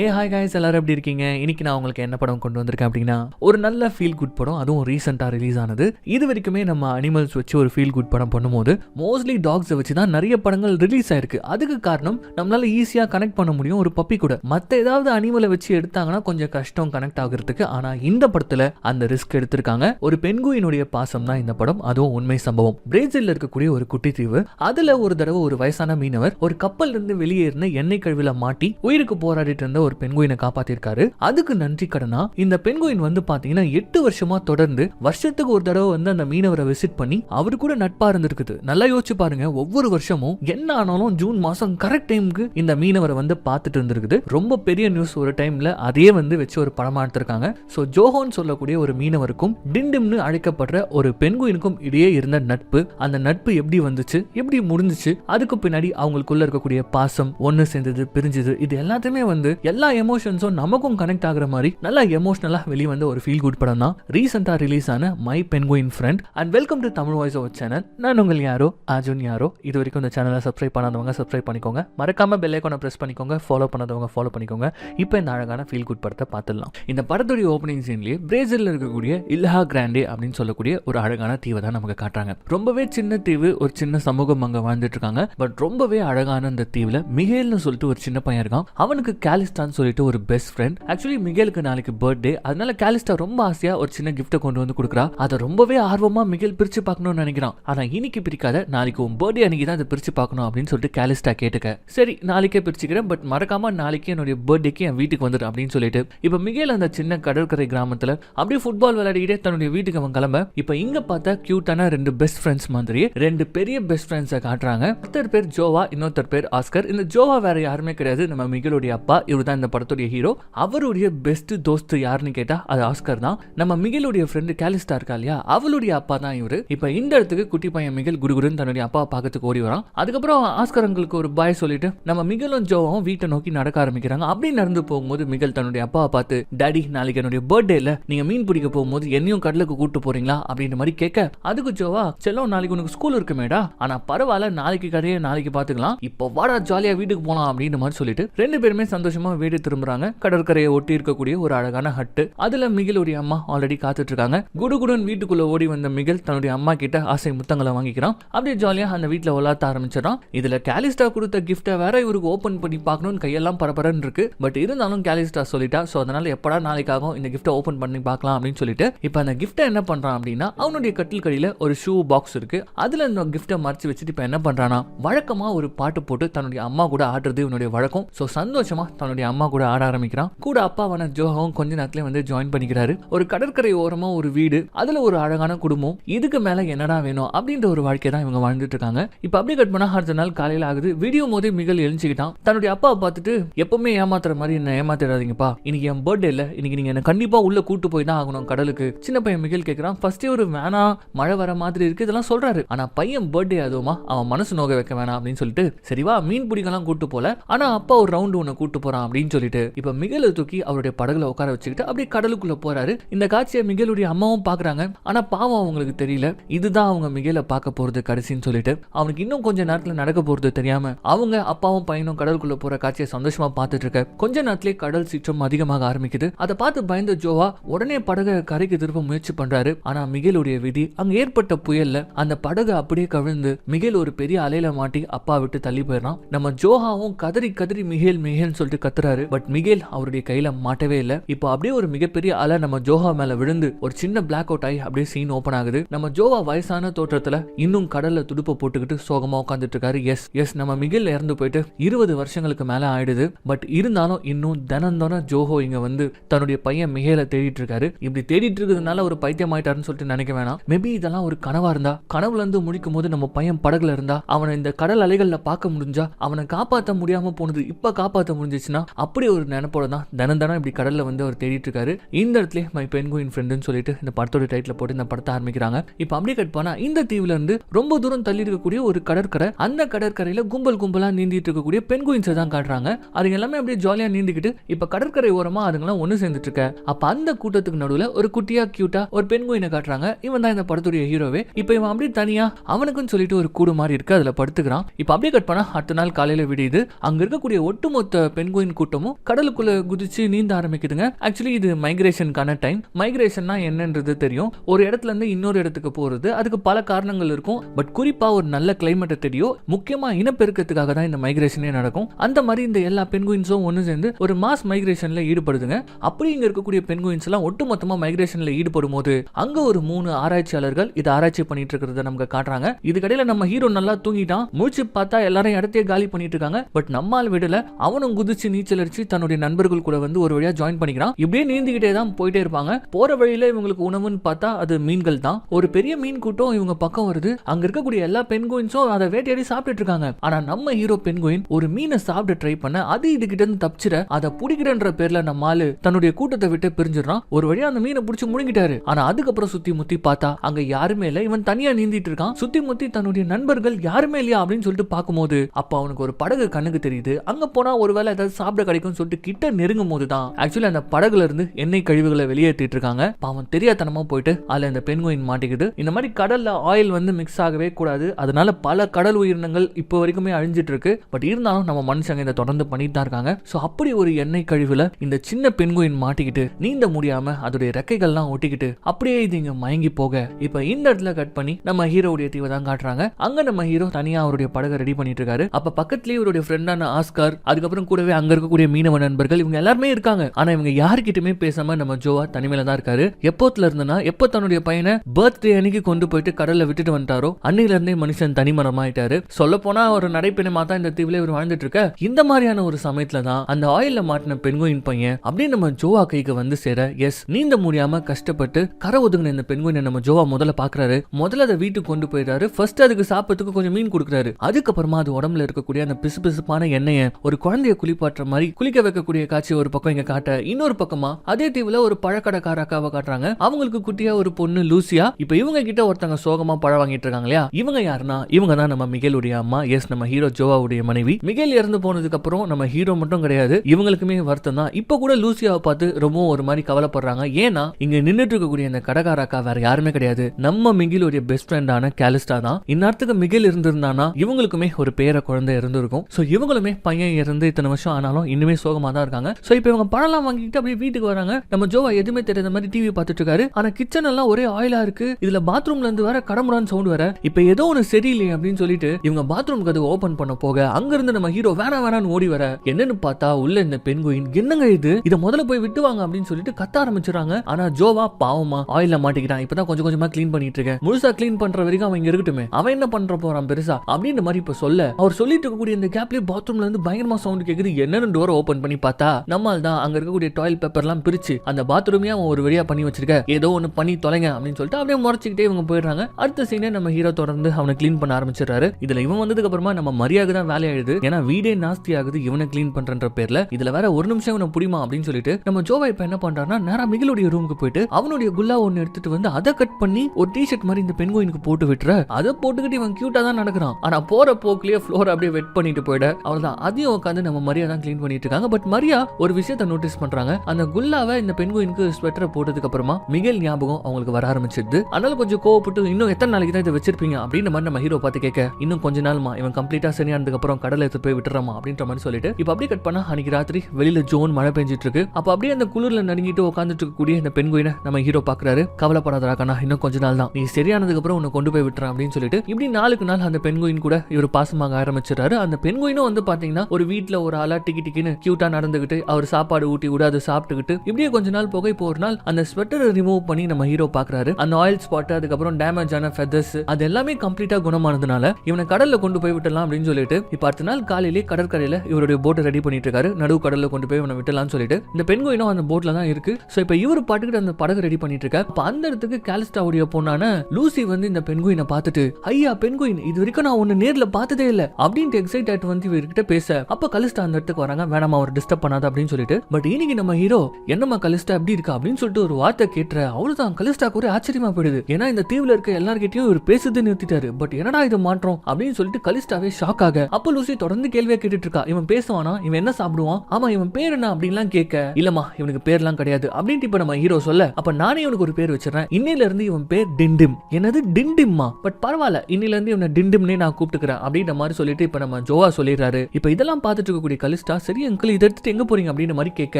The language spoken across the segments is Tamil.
ஏ ஹாய் காய்ஸ் எல்லாரும் எப்படி இருக்கீங்க? இன்னைக்கு நான் உங்களுக்கு என்ன படம் கொண்டு வந்திருக்கேன் அப்படின்னா ஒரு நல்ல ஃபீல் குட் படம் அதுவும் ரீசெண்டாக ரிலீஸ் ஆனது. இது வரைக்குமே நம்ம அனிமல்ஸ் வச்சு ஒரு ஃபீல் குட் படம் பண்ணும்போது மோஸ்ட்லி டாக்ஸை வச்சு தான் நிறைய படங்கள் ரிலீஸ் ஆயிருக்கு. அதுக்கு காரணம் நம்மளால ஈஸியாக கனெக்ட் பண்ண முடியும் ஒரு பப்பி கூட. மற்ற ஏதாவது அனிமலை வச்சு எடுத்தாங்கன்னா கொஞ்சம் கஷ்டம் கனெக்ட் ஆகுறதுக்கு ஆனால் இந்த படத்தில் அந்த ரிஸ்க் எடுத்திருக்காங்க. ஒரு பெண்குயினுடைய பாசம் தான் இந்த படம் அதுவும் உண்மை சம்பவம். பிரேசில் இருக்கக்கூடிய ஒரு குட்டி தீவு அதில் ஒரு தடவை ஒரு வயசான மீனவர் ஒரு கப்பல் இருந்து வெளியேறின எண்ணெய் கழிவில் மாட்டி உயிருக்கு போராடிட்டு இருந்த ஒரு பெண்குயினை காப்பாத்திருக்காரு. அதுக்கு நன்றி கடனா? இந்த பெண்குயின் வந்து பாத்தீங்கன்னா எட்டு வருஷமா தொடர்ந்து வருஷத்துக்கு ஒரு தடவை வந்து அந்த மீனவரை விசிட் பண்ணி அவரு கூட நட்பா இருந்திருக்குது. நல்லா யோசிச்சு பாருங்க ஒவ்வொரு வருஷமும் என்ன ஆனாலும் ஜூன் மாசம் கரெக்ட் டைமுக்கு இந்த மீனவரை வந்து பார்த்துட்டு இருந்திருக்குது. ரொம்ப பெரிய நியூஸ் ஒரு டைம்ல அதே வந்து வச்சு ஒரு படமா எடுத்திருக்காங்க. ஸோ ஜோஹோன்னு சொல்லக்கூடிய ஒரு மீனவருக்கும் டிண்டிம்னு அழைக்கப்படுற ஒரு பெண்குயினுக்கும் இடையே இருந்த நட்பு அந்த நட்பு எப்படி வந்துச்சு எப்படி முடிஞ்சுச்சு அதுக்கு பின்னாடி அவங்களுக்குள்ள இருக்கக்கூடிய பாசம் ஒன்று சேர்ந்தது பிரிஞ்சது இது எல்லாத்தையுமே வந்து எல்லா எமோஷன்ஸும் நமக்கும் கனெக்ட் ஆகிற மாதிரி நல்லா எமோஷனலாக வெளிவந்த ஒரு ஃபீல் குட் படம் தான் ரீசெண்டாக ரிலீஸ் ஆன my penguin friend and welcome to Tamil voice over channel நான் உங்கள் யாரோ? அர்ஜுன் யாரோ? இது வரைக்கும் இந்த சேனலை சப்ஸ்கிரைப் பண்ணாதவங்க சப்ஸ்கிரைப் பண்ணிக்கோங்க. மறக்காம பெல் ஐக்கானை ப்ரெஸ் பண்ணிக்கோங்க. ஃபாலோ பண்ணாதவங்க ஃபாலோ பண்ணிக்கோங்க. இப்போ இந்த அழகான ஃபீல் குட் படத்தை பார்த்துடலாம். இந்த படத்துடைய ஓப்பனிங் சீன்லேயே பிரேசிலில் இருக்கக்கூடிய இல்லா கிராண்டே அப்படின்னு சொல்லக்கூடிய ஒரு அழகான தீவை தான் நமக்கு காட்டுறாங்க. ரொம்பவே சின்ன தீவு ஒரு சின்ன சமூகம் அங்கே வாழ்ந்துட்டு இருக்காங்க. பட் ரொம்பவே அழகான அந்த தீவில் மிகேல்னு சொல்லிட்டு ஒரு சின்ன பையன் இருக்கான். அவனுக்கு கேலிஸ்டான்னு சொல்லிட்டு ஒரு பெஸ்ட் ஃப்ரெண்ட் ஆக்சுவலி மிகேலுக்கு நாளைக்கு பர்த்டே அதனால கேலிஸ்டா ரொம்ப ஆசையா ஒரு சின்ன கிஃப்ட்டை கொண்டு வந்து கொடுக்குறா. அதை ரொம்பவே ஆர்வமா மிகேல் பிரிச்சு பார்க்கணும்னு நினைக்கிறான். ஆனா இன்னைக்கு பிரிக்காத நாளைக்கு உன் பர்த்டே அன்னைக்கு தான் அதை பிரிச்சு பார்க்கணும் அப்படின்னு சொல்லிட்டு கேலிஸ்டா கேட்டுக்க. சரி நாளைக்கே பிரிச்சுக்கிறேன் பட் மறக்காம நாளைக்கு என்னுடைய பர்த்டேக்கு என் வீட்டுக்கு வந்துடும் அப்படின்னு சொல்லிட்டு இப்போ மிகேல் அந்த சின்ன கடற்கரை கிராமத்துல அப்படியே ஃபுட்பால் விளையாடிக்கிட்டே தன்னுடைய வீட்டுக்கு அவன் கிளம்ப. இப்போ இங்க பார்த்தா கியூட்டான ரெண்டு பெஸ்ட் ஃப்ரெண்ட்ஸ் மாதிரி ரெண்டு பெரிய பெஸ்ட் ஃப்ரெண்ட்ஸை காட்டுறாங்க. ஒருத்தர் பேர் ஜோவா இன்னொருத்தர் பேர் ஆஸ்கர். இந்த ஜோவா வேற யாருமே கிடையாது. நம்ம மிகேலுடைய அப்பா இவர் தான் இந்த படத்துடைய ஹீரோ அவருடைய பெஸ்ட் தோஸ்து யாருன்னு கேட்டா அது ஆஸ்கர் தான். நம்ம மிகிலுடைய ஃப்ரெண்டு கேலிஸ்டா இருக்கா இல்லையா? அவளுடைய அப்பா தான் இவரு. இப்போ இந்த இடத்துக்கு குட்டி பையன் மிகில் குடுகுருன்னு தன்னுடைய அப்பா பார்க்கறதுக்கு ஓடி வரான். அதுக்கப்புறம் ஆஸ்கர் அங்கிளுக்கு ஒரு பாய் சொல்லிட்டு நம்ம மிகேலும் ஜோவும் வீட்டை நோக்கி நடக்க ஆரம்பிக்கிறாங்க. அப்படி நடந்து போகும்போது மிகேல் தன்னுடைய அப்பாவை பார்த்து டாடி நாளைக்கு என்னுடைய பர்த்டேல நீங்க மீன் பிடிக்க போகும்போது என்னையும் கடலுக்கு கூட்டு போறீங்களா? அப்படின்ற மாதிரி கேட்க அதுக்கு ஜோவா செல்லம் நாளைக்கு உனக்கு ஸ்கூல் இருக்குமேடா ஆனா பரவாயில்ல நாளைக்கு கடையே நாளைக்கு பாத்துக்கலாம் இப்போ வாடா ஜாலியா வீட்டுக்கு போலாம் அப்படின்ற மாதிரி சொல்லிட்டு ரெண்டு பேருமே சந்தோஷமா வீடு திரும்புறாங்க. கடற்கரையை ஒட்டி இருக்கக்கூடிய ஒரு அழகான ஹட்டு அதுல மிகிலுடைய அம்மா ஆல்ரெடி காத்துட்டு இருக்காங்க குடுகுடன் வீட்டுக்குள்ள ஓடி வந்த மிகில் தன்னுடைய அம்மா கிட்ட ஆசை முத்தங்களை வாங்கிக்கிறான். அப்படியே ஜாலியா அந்த வீட்டுல விளாத்த ஆரம்பிச்சிடறான். இதுல கேலிஸ்டா கொடுத்த கிஃப்டை வேற இவருக்கு ஓபன் பண்ணி பார்க்கணும்னு கையெல்லாம் பரபரன்னு இருக்கு. பட் இருந்தாலும் கேலிஸ்டா சொல்லிட்டா ஸோ அதனால எப்படா நாளைக்காகவும் இந்த கிஃப்ட்டை ஓபன் பண்ணி பார்க்கலாம் அப்படின்னு சொல்லிட்டு இப்போ அந்த கிஃப்டை என்ன பண்றான் அப்படின்னா அவனுடைய கட்டில் கடியில ஒரு ஷூ பாக்ஸ் இருக்கு. அதுல அந்த கிஃப்டை மறைச்சு வச்சுட்டு இப்போ என்ன பண்றானா வழக்கமா ஒரு பாட்டு போட்டு தன்னுடைய அம்மா கூட ஆடுறது இவனுடைய வழக்கம். ஸோ சந்தோஷமா தன்னுடைய அம்மா கூட ஆட ஆரம்பிக்கிறான். கூட அப்பாவான ஜோஹாவும் கொஞ்ச நேரத்துல வந்து ஜாயின் பண்ணிக்கிறாரு. ஒரு கடற்கரை ஓரமா ஒரு வீடு அதுல ஒரு அழகான குடும்பம் இதுக்கு மேல என்னடா வேணும் அப்படின்ற ஒரு வாழ்க்கை தான் இவங்க வாழ்ந்துட்டு இருக்காங்க. இப்போ அப்படி கட் பண்ணா அடுத்த நாள் காலையில ஆகுது. வீடியோ போதே மிகல் எழுஞ்சிக்கிட்டான். தன்னுடைய அப்பாவை பார்த்துட்டு எப்பவுமே ஏமாத்துற மாதிரி என்ன ஏமாத்திடாதீங்கப்பா. இன்னைக்கு என் பர்த்டே இல்ல இன்னைக்கு நீங்க என்ன கண்டிப்பா உள்ள கூட்டு போய் தான் ஆகணும் கடலுக்கு. சின்ன பையன் மிகல் கேட்கறான் ஃபர்ஸ்டே ஒரு வேணா மழை வர மாதிரி இருக்கு இதெல்லாம் சொல்றாரு. ஆனா பையன் பர்த்டே அதுவுமா? அவன் மனசு நோக வைக்க வேணாம் அப்படின்னு சொல்லிட்டு சரிவா மீன் பிடிக்கலாம் கூட்டு போல. ஆனா அப்பா ஒரு ரவுண்டு ஒன்று கூட்டு போறான் அப்படின்னு சொல்லிட்டு இப்ப மிகலை தூக்கி அவருடைய படகுல உட்கார வச்சுக்கிட்டு அப்படியே கடலுக்குள்ள போறாரு. இந்த காட்சியை மிகலுடைய அம்மாவும் பாக்குறாங்க. ஆனா பாவம் அவங்களுக்கு தெரியல. இதுதான் அவங்க மிகலை பார்க்க போறது கடைசின்னு சொல்லிட்டு. அவனுக்கு இன்னும் கொஞ்ச நேரத்துல நடக்க போறது தெரியாம அவங்க அப்பாவும் பையனும் கடலுக்குள்ள போற காட்சியை சந்தோஷமா பார்த்துட்டு இருக்க. கொஞ்ச நேரத்திலே கடல் சீற்றம் அதிகமாக ஆரம்பிக்குது. அதை பார்த்து பயந்த ஜோவா உடனே படகை கரைக்கு திருப்ப முயற்சி பண்றாரு. ஆனா மிகேலுடைய விதி அங்க ஏற்பட்ட புயல்ல அந்த படகு அப்படியே கவிழ்ந்து மிகேல் ஒரு பெரிய அலையில மாட்டி அப்பா விட்டு தள்ளி போயிடறான். நம்ம ஜோஹாவும் கதறி கதறி மிகேல் மிகேல்னு சொல்லிட்டு கத்துறாரு பட் மிகேல் அவருடைய கையில மாட்டவே இல்லை. இப்போ அப்படியே ஒரு மிகப்பெரிய அலை நம்ம ஜோஹா மேல விழுந்து ஒரு சின்ன பிளாக் அவுட் ஆகி அப்படியே சீன் ஓபன் ஆகுது. நம்ம ஜோவா வயசான தோற்றத்துல இன்னும் கடல்ல துடுப்ப போட்டுக்கிட்டு சோகமா உட்காந்துட்டு இருக்காரு. எஸ் எஸ் நம்ம மிகேல் இறந்து போயிட்டு இருபது வருஷங்களுக்கு மேல ஆயிடுது. பட் இருந்தாலும் இன்னும் தினம் ஜோஹோ இங்க வந்து தன்னுடைய பையன் மிகேல தேடிட்டு இருக்காரு. இப்படி தேடிட்டு இருக்கிறதுனால ஒரு பைத்தியம் ஆயிட்டாருன்னு சொல்லிட்டு நினைக்க வேணாம். மேபி இதெல்லாம் ஒரு கனவா இருந்தா கனவுல இருந்து முடிக்கும் போது நம்ம பையன் படகுல இருந்தா அவனை இந்த கடல் அலைகள்ல பார்க்க முடிஞ்சா அவனை காப்பாற்ற முடியாம போனது இப்ப காப்பாற்ற முடிஞ்சிச்சுன்னா அப்படி ஒரு நினைப்போட தான். தினம் தினம் இப்படி கடல்ல வந்து அவர் தேடிட்டு இருக்காரு. இந்த இடத்துல மை பென்குயின் ஃப்ரெண்டுன்னு சொல்லிட்டு இந்த படத்தோட டைட்டில் போட்டு இந்த படத்தை ஆரம்பிக்கிறாங்க. இப்போ அப்படியே கட் பண்ணா இந்த தீவுல இருந்து ரொம்ப தூரம் தள்ளி இருக்கக்கூடிய ஒரு கடற்கரை அந்த கடற்கரையில கும்பல் கும்பலா நீந்திட்டு இருக்கக்கூடிய பென்குயின்ஸை தான் காட்டுறாங்க. அது எல்லாமே அப்படியே ஜாலியா நீந்திக்கிட்டு இப்ப கடற்கரை ஓரமா அதுங்களாம் ஒண்ணு சேர்ந்துட்டு இருக்க. அப்ப அந்த கூட்டத்துக்கு நடுவுல ஒரு குட்டியா கியூட்டா ஒரு பெண்குயினை காட்டுறாங்க. இவன் தான் இந்த படத்துடைய ஹீரோவே இப்போ இவன் அப்படியே தனியா அவனுக்குன்னு சொல்லிட்டு ஒரு கூடு மாதிரி இருக்கு அதுல படுத்துக்கிறான். இப்போ அப்படியே கட் பண்ணா அடுத்த நாள் காலையில விடியுது. அங்க இருக்கக்கூடிய ஒட்டுமொத்த பெண்குயின் கூட்டமும் கடலுக்குள்ள குதிச்சு நீந்த ஆரம்பிக்குதுங்க. ஆக்சுவலி இது மைக்ரேஷனுக்கான டைம் மைக்ரேஷன்னா என்னன்றது தெரியும். ஒரு இடத்துல இருந்து இன்னொரு இடத்துக்கு போறது அதுக்கு பல காரணங்கள் இருக்கும். பட் குறிப்பா ஒரு நல்ல கிளைமேட்டை தெரியும். முக்கியமா இனப்பெருக்கத்துக்காக தான் இந்த மைக்ரேஷனே நடக்கும். அந்த மாதிரி இந்த எல்லா பெண்குயின்ஸும் ஒன்று சேர்ந்து ஒரு மாஸ் மைக்ரேஷன்ல ஈடுபடுதுங்க. அப்படி இங்க இருக்கக்கூடிய பெண்குயின்ஸ் எல்லாம் ஒட்டுமொத்தமா மைக்ரேஷன்ல ஈடுபடும் போது அங்க ஒரு மூணு ஆராய்ச்சியாளர்கள் இதை ஆராய்ச்சி பண்ணிட்டு இருக்கிறத நமக்கு காட்டுறாங்க. இதுக்கடையில நம்ம ஹீரோ நல்லா தூங்கிட்டான். முழிச்சு பார்த்தா எல்லாரும் இடத்தையே காலி பண்ணிட்டு இருக்காங்க. பட் நம்மால் விடல அவனும் குதிச்சு நீச்சல் அடிச்சு தன்னுடைய நண்பர்கள் கூட வந்து ஒரு வழியா ஜாயின் பண்ணிக்கிறான். இப்படியே நீந்திக்கிட்டே தான் போயிட்டே இருப்பாங்க. போற வழியில இவங்களுக்கு உணவுன்னு பார்த்தா அது மீன்கள் தான். ஒரு பெரிய மீன் கூட்டம் இவங்க பக்கம் வருது. அங்க இருக்கக்கூடிய எல்லா பெண்குயின்ஸும் அதை வேட்டையாடி சாப்பிட்டுட்டு இருக்காங்க. ஆனா நம்ம ஹீரோ பெண்குயின் ஒரு மீனை சாப்பிட ட்ரை பண்ண அது கிட்ட இருந்து தப்பிச்சிட அதை பிடிக்கிறன்ற பேர்ல நம்ம ஆளு தன்னுடைய கூட்டத்தை விட்டு பிரிஞ்சிடறான். ஒரு வழியா அந்த மீனை பிடிச்சி முழுங்கிட்டாரு. ஆனா அதுக்கப்புறம் சுத்தி முத்தி பார்த்தா அங்க யாருமே இல்ல. இவன் தனியா நீந்திட்டு இருக்கான். சுத்தி முத்தி தன்னுடைய நண்பர்கள் யாருமே இல்லையா அப்படின்னு சொல்லிட்டு பார்க்கும்போது அப்ப அவனுக்கு ஒரு படகு கண்ணுக்கு தெரியுது. அங்க போனா ஒருவேளை ஏதாவது சாப்பிட சாப்பிட கிடைக்கும்னு சொல்லிட்டு கிட்ட நெருங்கும் போது தான் ஆக்சுவலி அந்த படகுல இருந்து எண்ணெய் கழிவுகளை வெளியேற்றிட்டு இருக்காங்க பாவம் தெரியாதனமா போயிட்டு அதுல இந்த பெண்குயின் மாட்டிக்கிட்டு இந்த மாதிரி கடல்ல ஆயில் வந்து மிக்ஸ் ஆகவே கூடாது. அதனால பல கடல் உயிரினங்கள் இப்போ வரைக்குமே அழிஞ்சிட்டு இருக்கு பட் இருந்தாலும் நம்ம மனுஷங்க இதை தொடர்ந்து பண்ணிட்டு தான் இருக்காங்க. ஸோ அப்படி ஒரு எண்ணெய் கழிவுல இந்த சின்ன பெண்குயின் மாட்டிக்கிட்டு நீந்த முடியாம அதோடைய ரெக்கைகள்லாம் ஒட்டிக்கிட்டு அப்படியே இது இங்க மயங்கி போக இப்போ இந்த இடத்துல கட் பண்ணி நம்ம ஹீரோடைய தீவை தான் காட்டுறாங்க. அங்க நம்ம ஹீரோ தனியா அவருடைய படகை ரெடி பண்ணிட்டு இருக்காரு. அப்ப பக்கத்துலயே இவருடைய ஃப்ரெண்டான ஆஸ்கார் அதுக்கப்புறம் கூடவே அங்க இருக்க இருக்கக்கூடிய மீனவ நண்பர்கள் இவங்க எல்லாருமே இருக்காங்க. ஆனா இவங்க யாருக்கிட்டுமே பேசாம நம்ம ஜோவா தனிமையில தான் இருக்காரு. எப்போத்துல இருந்துன்னா எப்போ தன்னுடைய பையனை பர்த்டே அன்னைக்கு கொண்டு போயிட்டு கடல்ல விட்டுட்டு வந்துட்டாரோ அன்னையில இருந்தே மனுஷன் தனிமரமாயிட்டாரு சொல்ல போனா ஒரு நடைப்பெணமா தான் இந்த தீவுல இவர் வாழ்ந்துட்டு இருக்க. இந்த மாதிரியான ஒரு சமயத்துல தான் அந்த ஆயில்ல மாட்டின பெண்குயின் பையன் அப்படியே நம்ம ஜோவா கைக்கு வந்து சேர எஸ் நீந்த முடியாம கஷ்டப்பட்டு கரை ஒதுங்கின இந்த பெண்குயினை நம்ம ஜோவா முதல்ல பாக்குறாரு. முதல்ல அதை வீட்டுக்கு கொண்டு போயிடுறாரு. ஃபர்ஸ்ட் அதுக்கு சாப்பிட்றதுக்கு கொஞ்சம் மீன் கொடுக்குறாரு. அதுக்கப்புறமா அது உடம்புல இருக்கக்கூடிய அந்த பிசு பிசுப்பான எண்ணெயை ஒரு குழந்தைய குளிப்பாட்டுற மாதிரி குளிக்க வைக்கக்கூடிய காட்சி ஒரு பக்கம் இங்க காட்ட இன்னொரு பக்கமா அதே தீவுல ஒரு பழக்கடைக்கார அக்காவை காட்டுறாங்க. அவங்களுக்கு குட்டியா ஒரு பொண்ணு லூசியா இப்ப இவங்க கிட்ட ஒருத்தங்க சோகமா பழம் வாங்கிட்டு இருக்காங்க இல்லையா? இவங்க யாருன்னா இவங்க தான் நம்ம மிகேலுடைய அம்மா எஸ் நம்ம ஹீரோ ஜோவாவுடைய மனைவி. மிகேல் இறந்து போனதுக்கு அப்புறம் நம்ம ஹீரோ மட்டும் கிடையாது இவங்களுக்குமே வருத்தம் தான். இப்ப கூட லூசியாவை பார்த்து ரொம்பவும் ஒரு மாதிரி கவலைப்படுறாங்க. ஏன்னா இங்க நின்னுட்டு இருக்கக்கூடிய அந்த கடைக்கார அக்கா வேற யாருமே கிடையாது. நம்ம மிகிலுடைய பெஸ்ட் ஃப்ரெண்டான கேலிஸ்டா தான். இந்நேரத்துக்கு மிகில் இருந்திருந்தானா இவங்களுக்குமே ஒரு பேர குழந்தை இருந்திருக்கும். சோ இவங்களுமே பையன் இறந்து இத்தனை வருஷம் ஆனாலும் இன்னுமே சோகமா தான் இருக்காங்க. சோ இப்போ இவங்க பழம்லாம் வாங்கிட்டு அப்படியே வீட்டுக்கு வராங்க. நம்ம ஜோவா எதுவுமே தெரியாத மாதிரி டிவி பார்த்துட்டு இருக்காரு ஆனா கிச்சன் எல்லாம் ஒரே ஆயிலா இருக்கு. இதுல பாத்ரூம்ல இருந்து வர கடமுடான்னு சவுண்ட் வர இப்ப ஏதோ ஒன்று சரியில்லையே அப்படின்னு சொல்லிட்டு இவங்க பாத்ரூம் கதவு ஓபன் பண்ண போக அங்க இருந்து நம்ம ஹீரோ வேணா வேணான்னு ஓடி வர. என்னன்னு பார்த்தா உள்ள இந்த பெண்குயின் என்னங்க இது? இத முதல்ல போய் விட்டுவாங்க அப்படின்னு சொல்லிட்டு கத்த ஆரம்பிச்சிடறாங்க. ஆனா ஜோவா பாவமா ஆயில மாட்டிக்கிறான். இப்பதான் கொஞ்சம் கொஞ்சமா க்ளீன் பண்ணிட்டு இருக்கேன். முழுசா க்ளீன் பண்ற வரைக்கும் அவன் இங்க இருக்கட்டுமே. அவன் என்ன பண்ற போறான் பெருசா? அப்படின்ற மாதிரி இப்ப சொல்ல அவர் சொல்லிட்டு இருக்கக்கூடிய இந்த கேப்லயே பாத்ரூம்ல இருந்து பயங்கரமா சவுண்ட் கேக்குது. என்னன்னு டோர் ஓபன் பண்ணி பார்த்தா நம்மால் தான் அங்க இருக்கக்கூடிய டாய்ல் பேப்பர் எல்லாம் பிரிச்சு அந்த பாத்ரூமே அவன் ஒரு வழியா பண்ணி வச்சிருக்க. ஏதோ ஒன்னு பண்ணி தொலைங்க அப்படின்னு சொல்லிட்டு அப்படியே முறைச்சிக்கிட்டே இவங்க போயிடுறாங்க. அடுத்த சீனே நம்ம ஹீரோ தொடர்ந்து அவனை கிளீன் பண்ண ஆரம்பிச்சிடுறாரு. இதுல இவன் வந்ததுக்கு அப்புறமா நம்ம மரியாதை தான் வேலையாயிடுது ஏன்னா வீடே நாஸ்தி ஆகுது இவனை கிளீன் பண்றன்ற பேர்ல. இதுல வேற ஒரு நிமிஷம் இவனை புடிமா அப்படின்னு சொல்லிட்டு நம்ம ஜோவா இப்ப என்ன பண்றான்னா நேரா மிகிலுடைய ரூமுக்கு போயிட்டு அவனுடைய குல்லா ஒன்னு எடுத்துட்டு வந்து அதை கட் பண்ணி ஒரு டிஷர்ட் மாதிரி இந்த பெண்கோயினுக்கு போட்டு விட்டுற. அதை போட்டுக்கிட்டு இவன் கியூட்டா தான் நடக்கிறான். ஆனா போற போக்குலயே ஃப்ளோர் அப்படியே வெட் பண்ணிட்டு போயிட. அவ்வளவுதான். அதையும் உட்காந்து நம்ம மரியாதை தான் க்ளீன் பண்ணிட்டு இருக்காங்க பட் மரியா ஒரு விஷயத்தை நோட்டீஸ் பண்றாங்க. அந்த குல்லாவை இந்த பெண்குயினுக்கு ஸ்வெட்டரை போட்டதுக்கு அப்புறமா மிகல் ஞாபகம் அவங்களுக்கு வர ஆரம்பிச்சிருது அதனால கொஞ்சம் கோவப்பட்டு இன்னும் எத்தனை நாளைக்கு தான் இதை வச்சிருப்பீங்க? அப்படின்ற மாதிரி நம்ம ஹீரோ பார்த்து கேட்க இன்னும் கொஞ்ச நாள்மா இவன் கம்ப்ளீட்டா சரியானதுக்கு அப்புறம் கடலை எடுத்து போய் விட்டுறாமா அப்படின்ற மாதிரி சொல்லிட்டு இப்போ அப்படியே கட் பண்ணா அன்னைக்கு ராத்திரி வெளியில ஜோன் மழை பெஞ்சிட்டு இருக்கு அப்போ அப்படியே அந்த குளிர்ல நடுங்கிட்டு உட்காந்துட்டு இருக்கக்கூடிய இந்த பெண்குயினை நம்ம ஹீரோ பாக்குறாரு. கவலைப்படாதடா கண்ணா இன்னும் கொஞ்ச நாள் தான். நீ சரியானதுக்கு அப்புறம் உன்னை கொண்டு போய் விட்டுறேன் அப்படின்னு சொல்லிட்டு இப்படி நாளுக்கு நாள் அந்த பெண்குயின் கூட இவர் பாசமாக ஆரம்பிச்சிடறாரு. அந்த பெண்குயினும் வந்து பாத்தீங்கன்னா ஒரு வீட்டுல ஒரு ஆளா டிக்கி குட்டிக்குன்னு கியூட்டா நடந்துகிட்டு அவர் சாப்பாடு ஊட்டி விட சாப்பிட்டுக்கிட்டு இப்படியே கொஞ்ச நாள் போக இப்போ ஒரு நாள் அந்த ஸ்வெட்டரை ரிமூவ் பண்ணி நம்ம ஹீரோ பாக்குறாரு. அந்த ஆயில் ஸ்பாட் அதுக்கப்புறம் டேமேஜ் ஆன ஃபெதர்ஸ் அது எல்லாமே கம்ப்ளீட்டா குணமானதுனால இவனை கடல்ல கொண்டு போய் விட்டலாம் அப்படின்னு சொல்லிட்டு இப்போ அடுத்த நாள் காலையிலேயே கடற்கரையில இவருடைய போட்டை ரெடி பண்ணிட்டு இருக்காரு நடுவு கடல்ல கொண்டு போய் இவனை விட்டலாம்னு சொல்லிட்டு இந்த பெண்குயினும் அந்த போட்ல தான் இருக்கு. சோ இப்போ இவர் பாட்டுக்கிட்டு அந்த படகு ரெடி பண்ணிட்டு இருக்க இப்போ அந்த இடத்துக்கு கேலிஸ்டாவுடைய பொண்ணான லூசி வந்து இந்த பெண்குயினை பார்த்துட்டு ஐயா பெண்குயின் இது வரைக்கும் நான் ஒன்னு நேர்ல பார்த்ததே இல்ல அப்படின்ட்டு எக்ஸைட் ஆயிட்டு வந்து இவர்கிட்ட பேச அப்ப கலிஸ்டா அந்த இடத்துக்கு வராங்க. வேணாமா அவர் டிஸ்டர்ப் பண்ணாத அப்படின்னு சொல்லிட்டு. பட் இன்னைக்கு நம்ம ஹீரோ என்னம்மா கலிஸ்டா எப்படி இருக்கா? அப்படின்னு சொல்லிட்டு ஒரு வார்த்தை கேட்டுற அவ்வளவுதான். கலிஸ்டாக்கு ஒரு ஆச்சரியமா போயிடுது. ஏன்னா இந்த தீவுல இருக்க எல்லார்கிட்டயும் இவர் பேசுறது நிறுத்திட்டாரு. பட் என்னடா இது மாற்றம்? அப்படின்னு சொல்லிட்டு கலிஸ்டாவே ஷாக் ஆக அப்ப லூசி தொடர்ந்து கேள்வியா கேட்டுட்டு இருக்கா. இவன் பேசுவானா? இவன் என்ன சாப்பிடுவான்? ஆமா இவன் பேர் என்ன? அப்படின்லாம் கேட்க இல்லம்மா இவனுக்கு பேர்லாம் கிடையாது. அப்படின்ட்டு இப்ப நம்ம ஹீரோ சொல்ல அப்ப நானே இவனுக்கு ஒரு பேர் வச்சிடறேன். இன்னையில இருந்து இவன் பேர் டிண்டிம். என்னது டிண்டிம்மா? பட் பரவாயில்ல இன்னில இருந்து இவனை டிண்டிம்னே நான் கூப்பிட்டுக்கிறேன் அப்படின்ற மாதிரி சொல்லிட்டு இப்ப நம்ம ஜோவா சொல்லிடுறாரு. இப்ப இதெல்லாம் பார்த்துட்டு இருக்கக்கூடிய கலிஸ்டா சரி அங்கிள் இதை எடுத்துட்டு எங்க போறீங்க அப்படின்ற மாதிரி கேட்க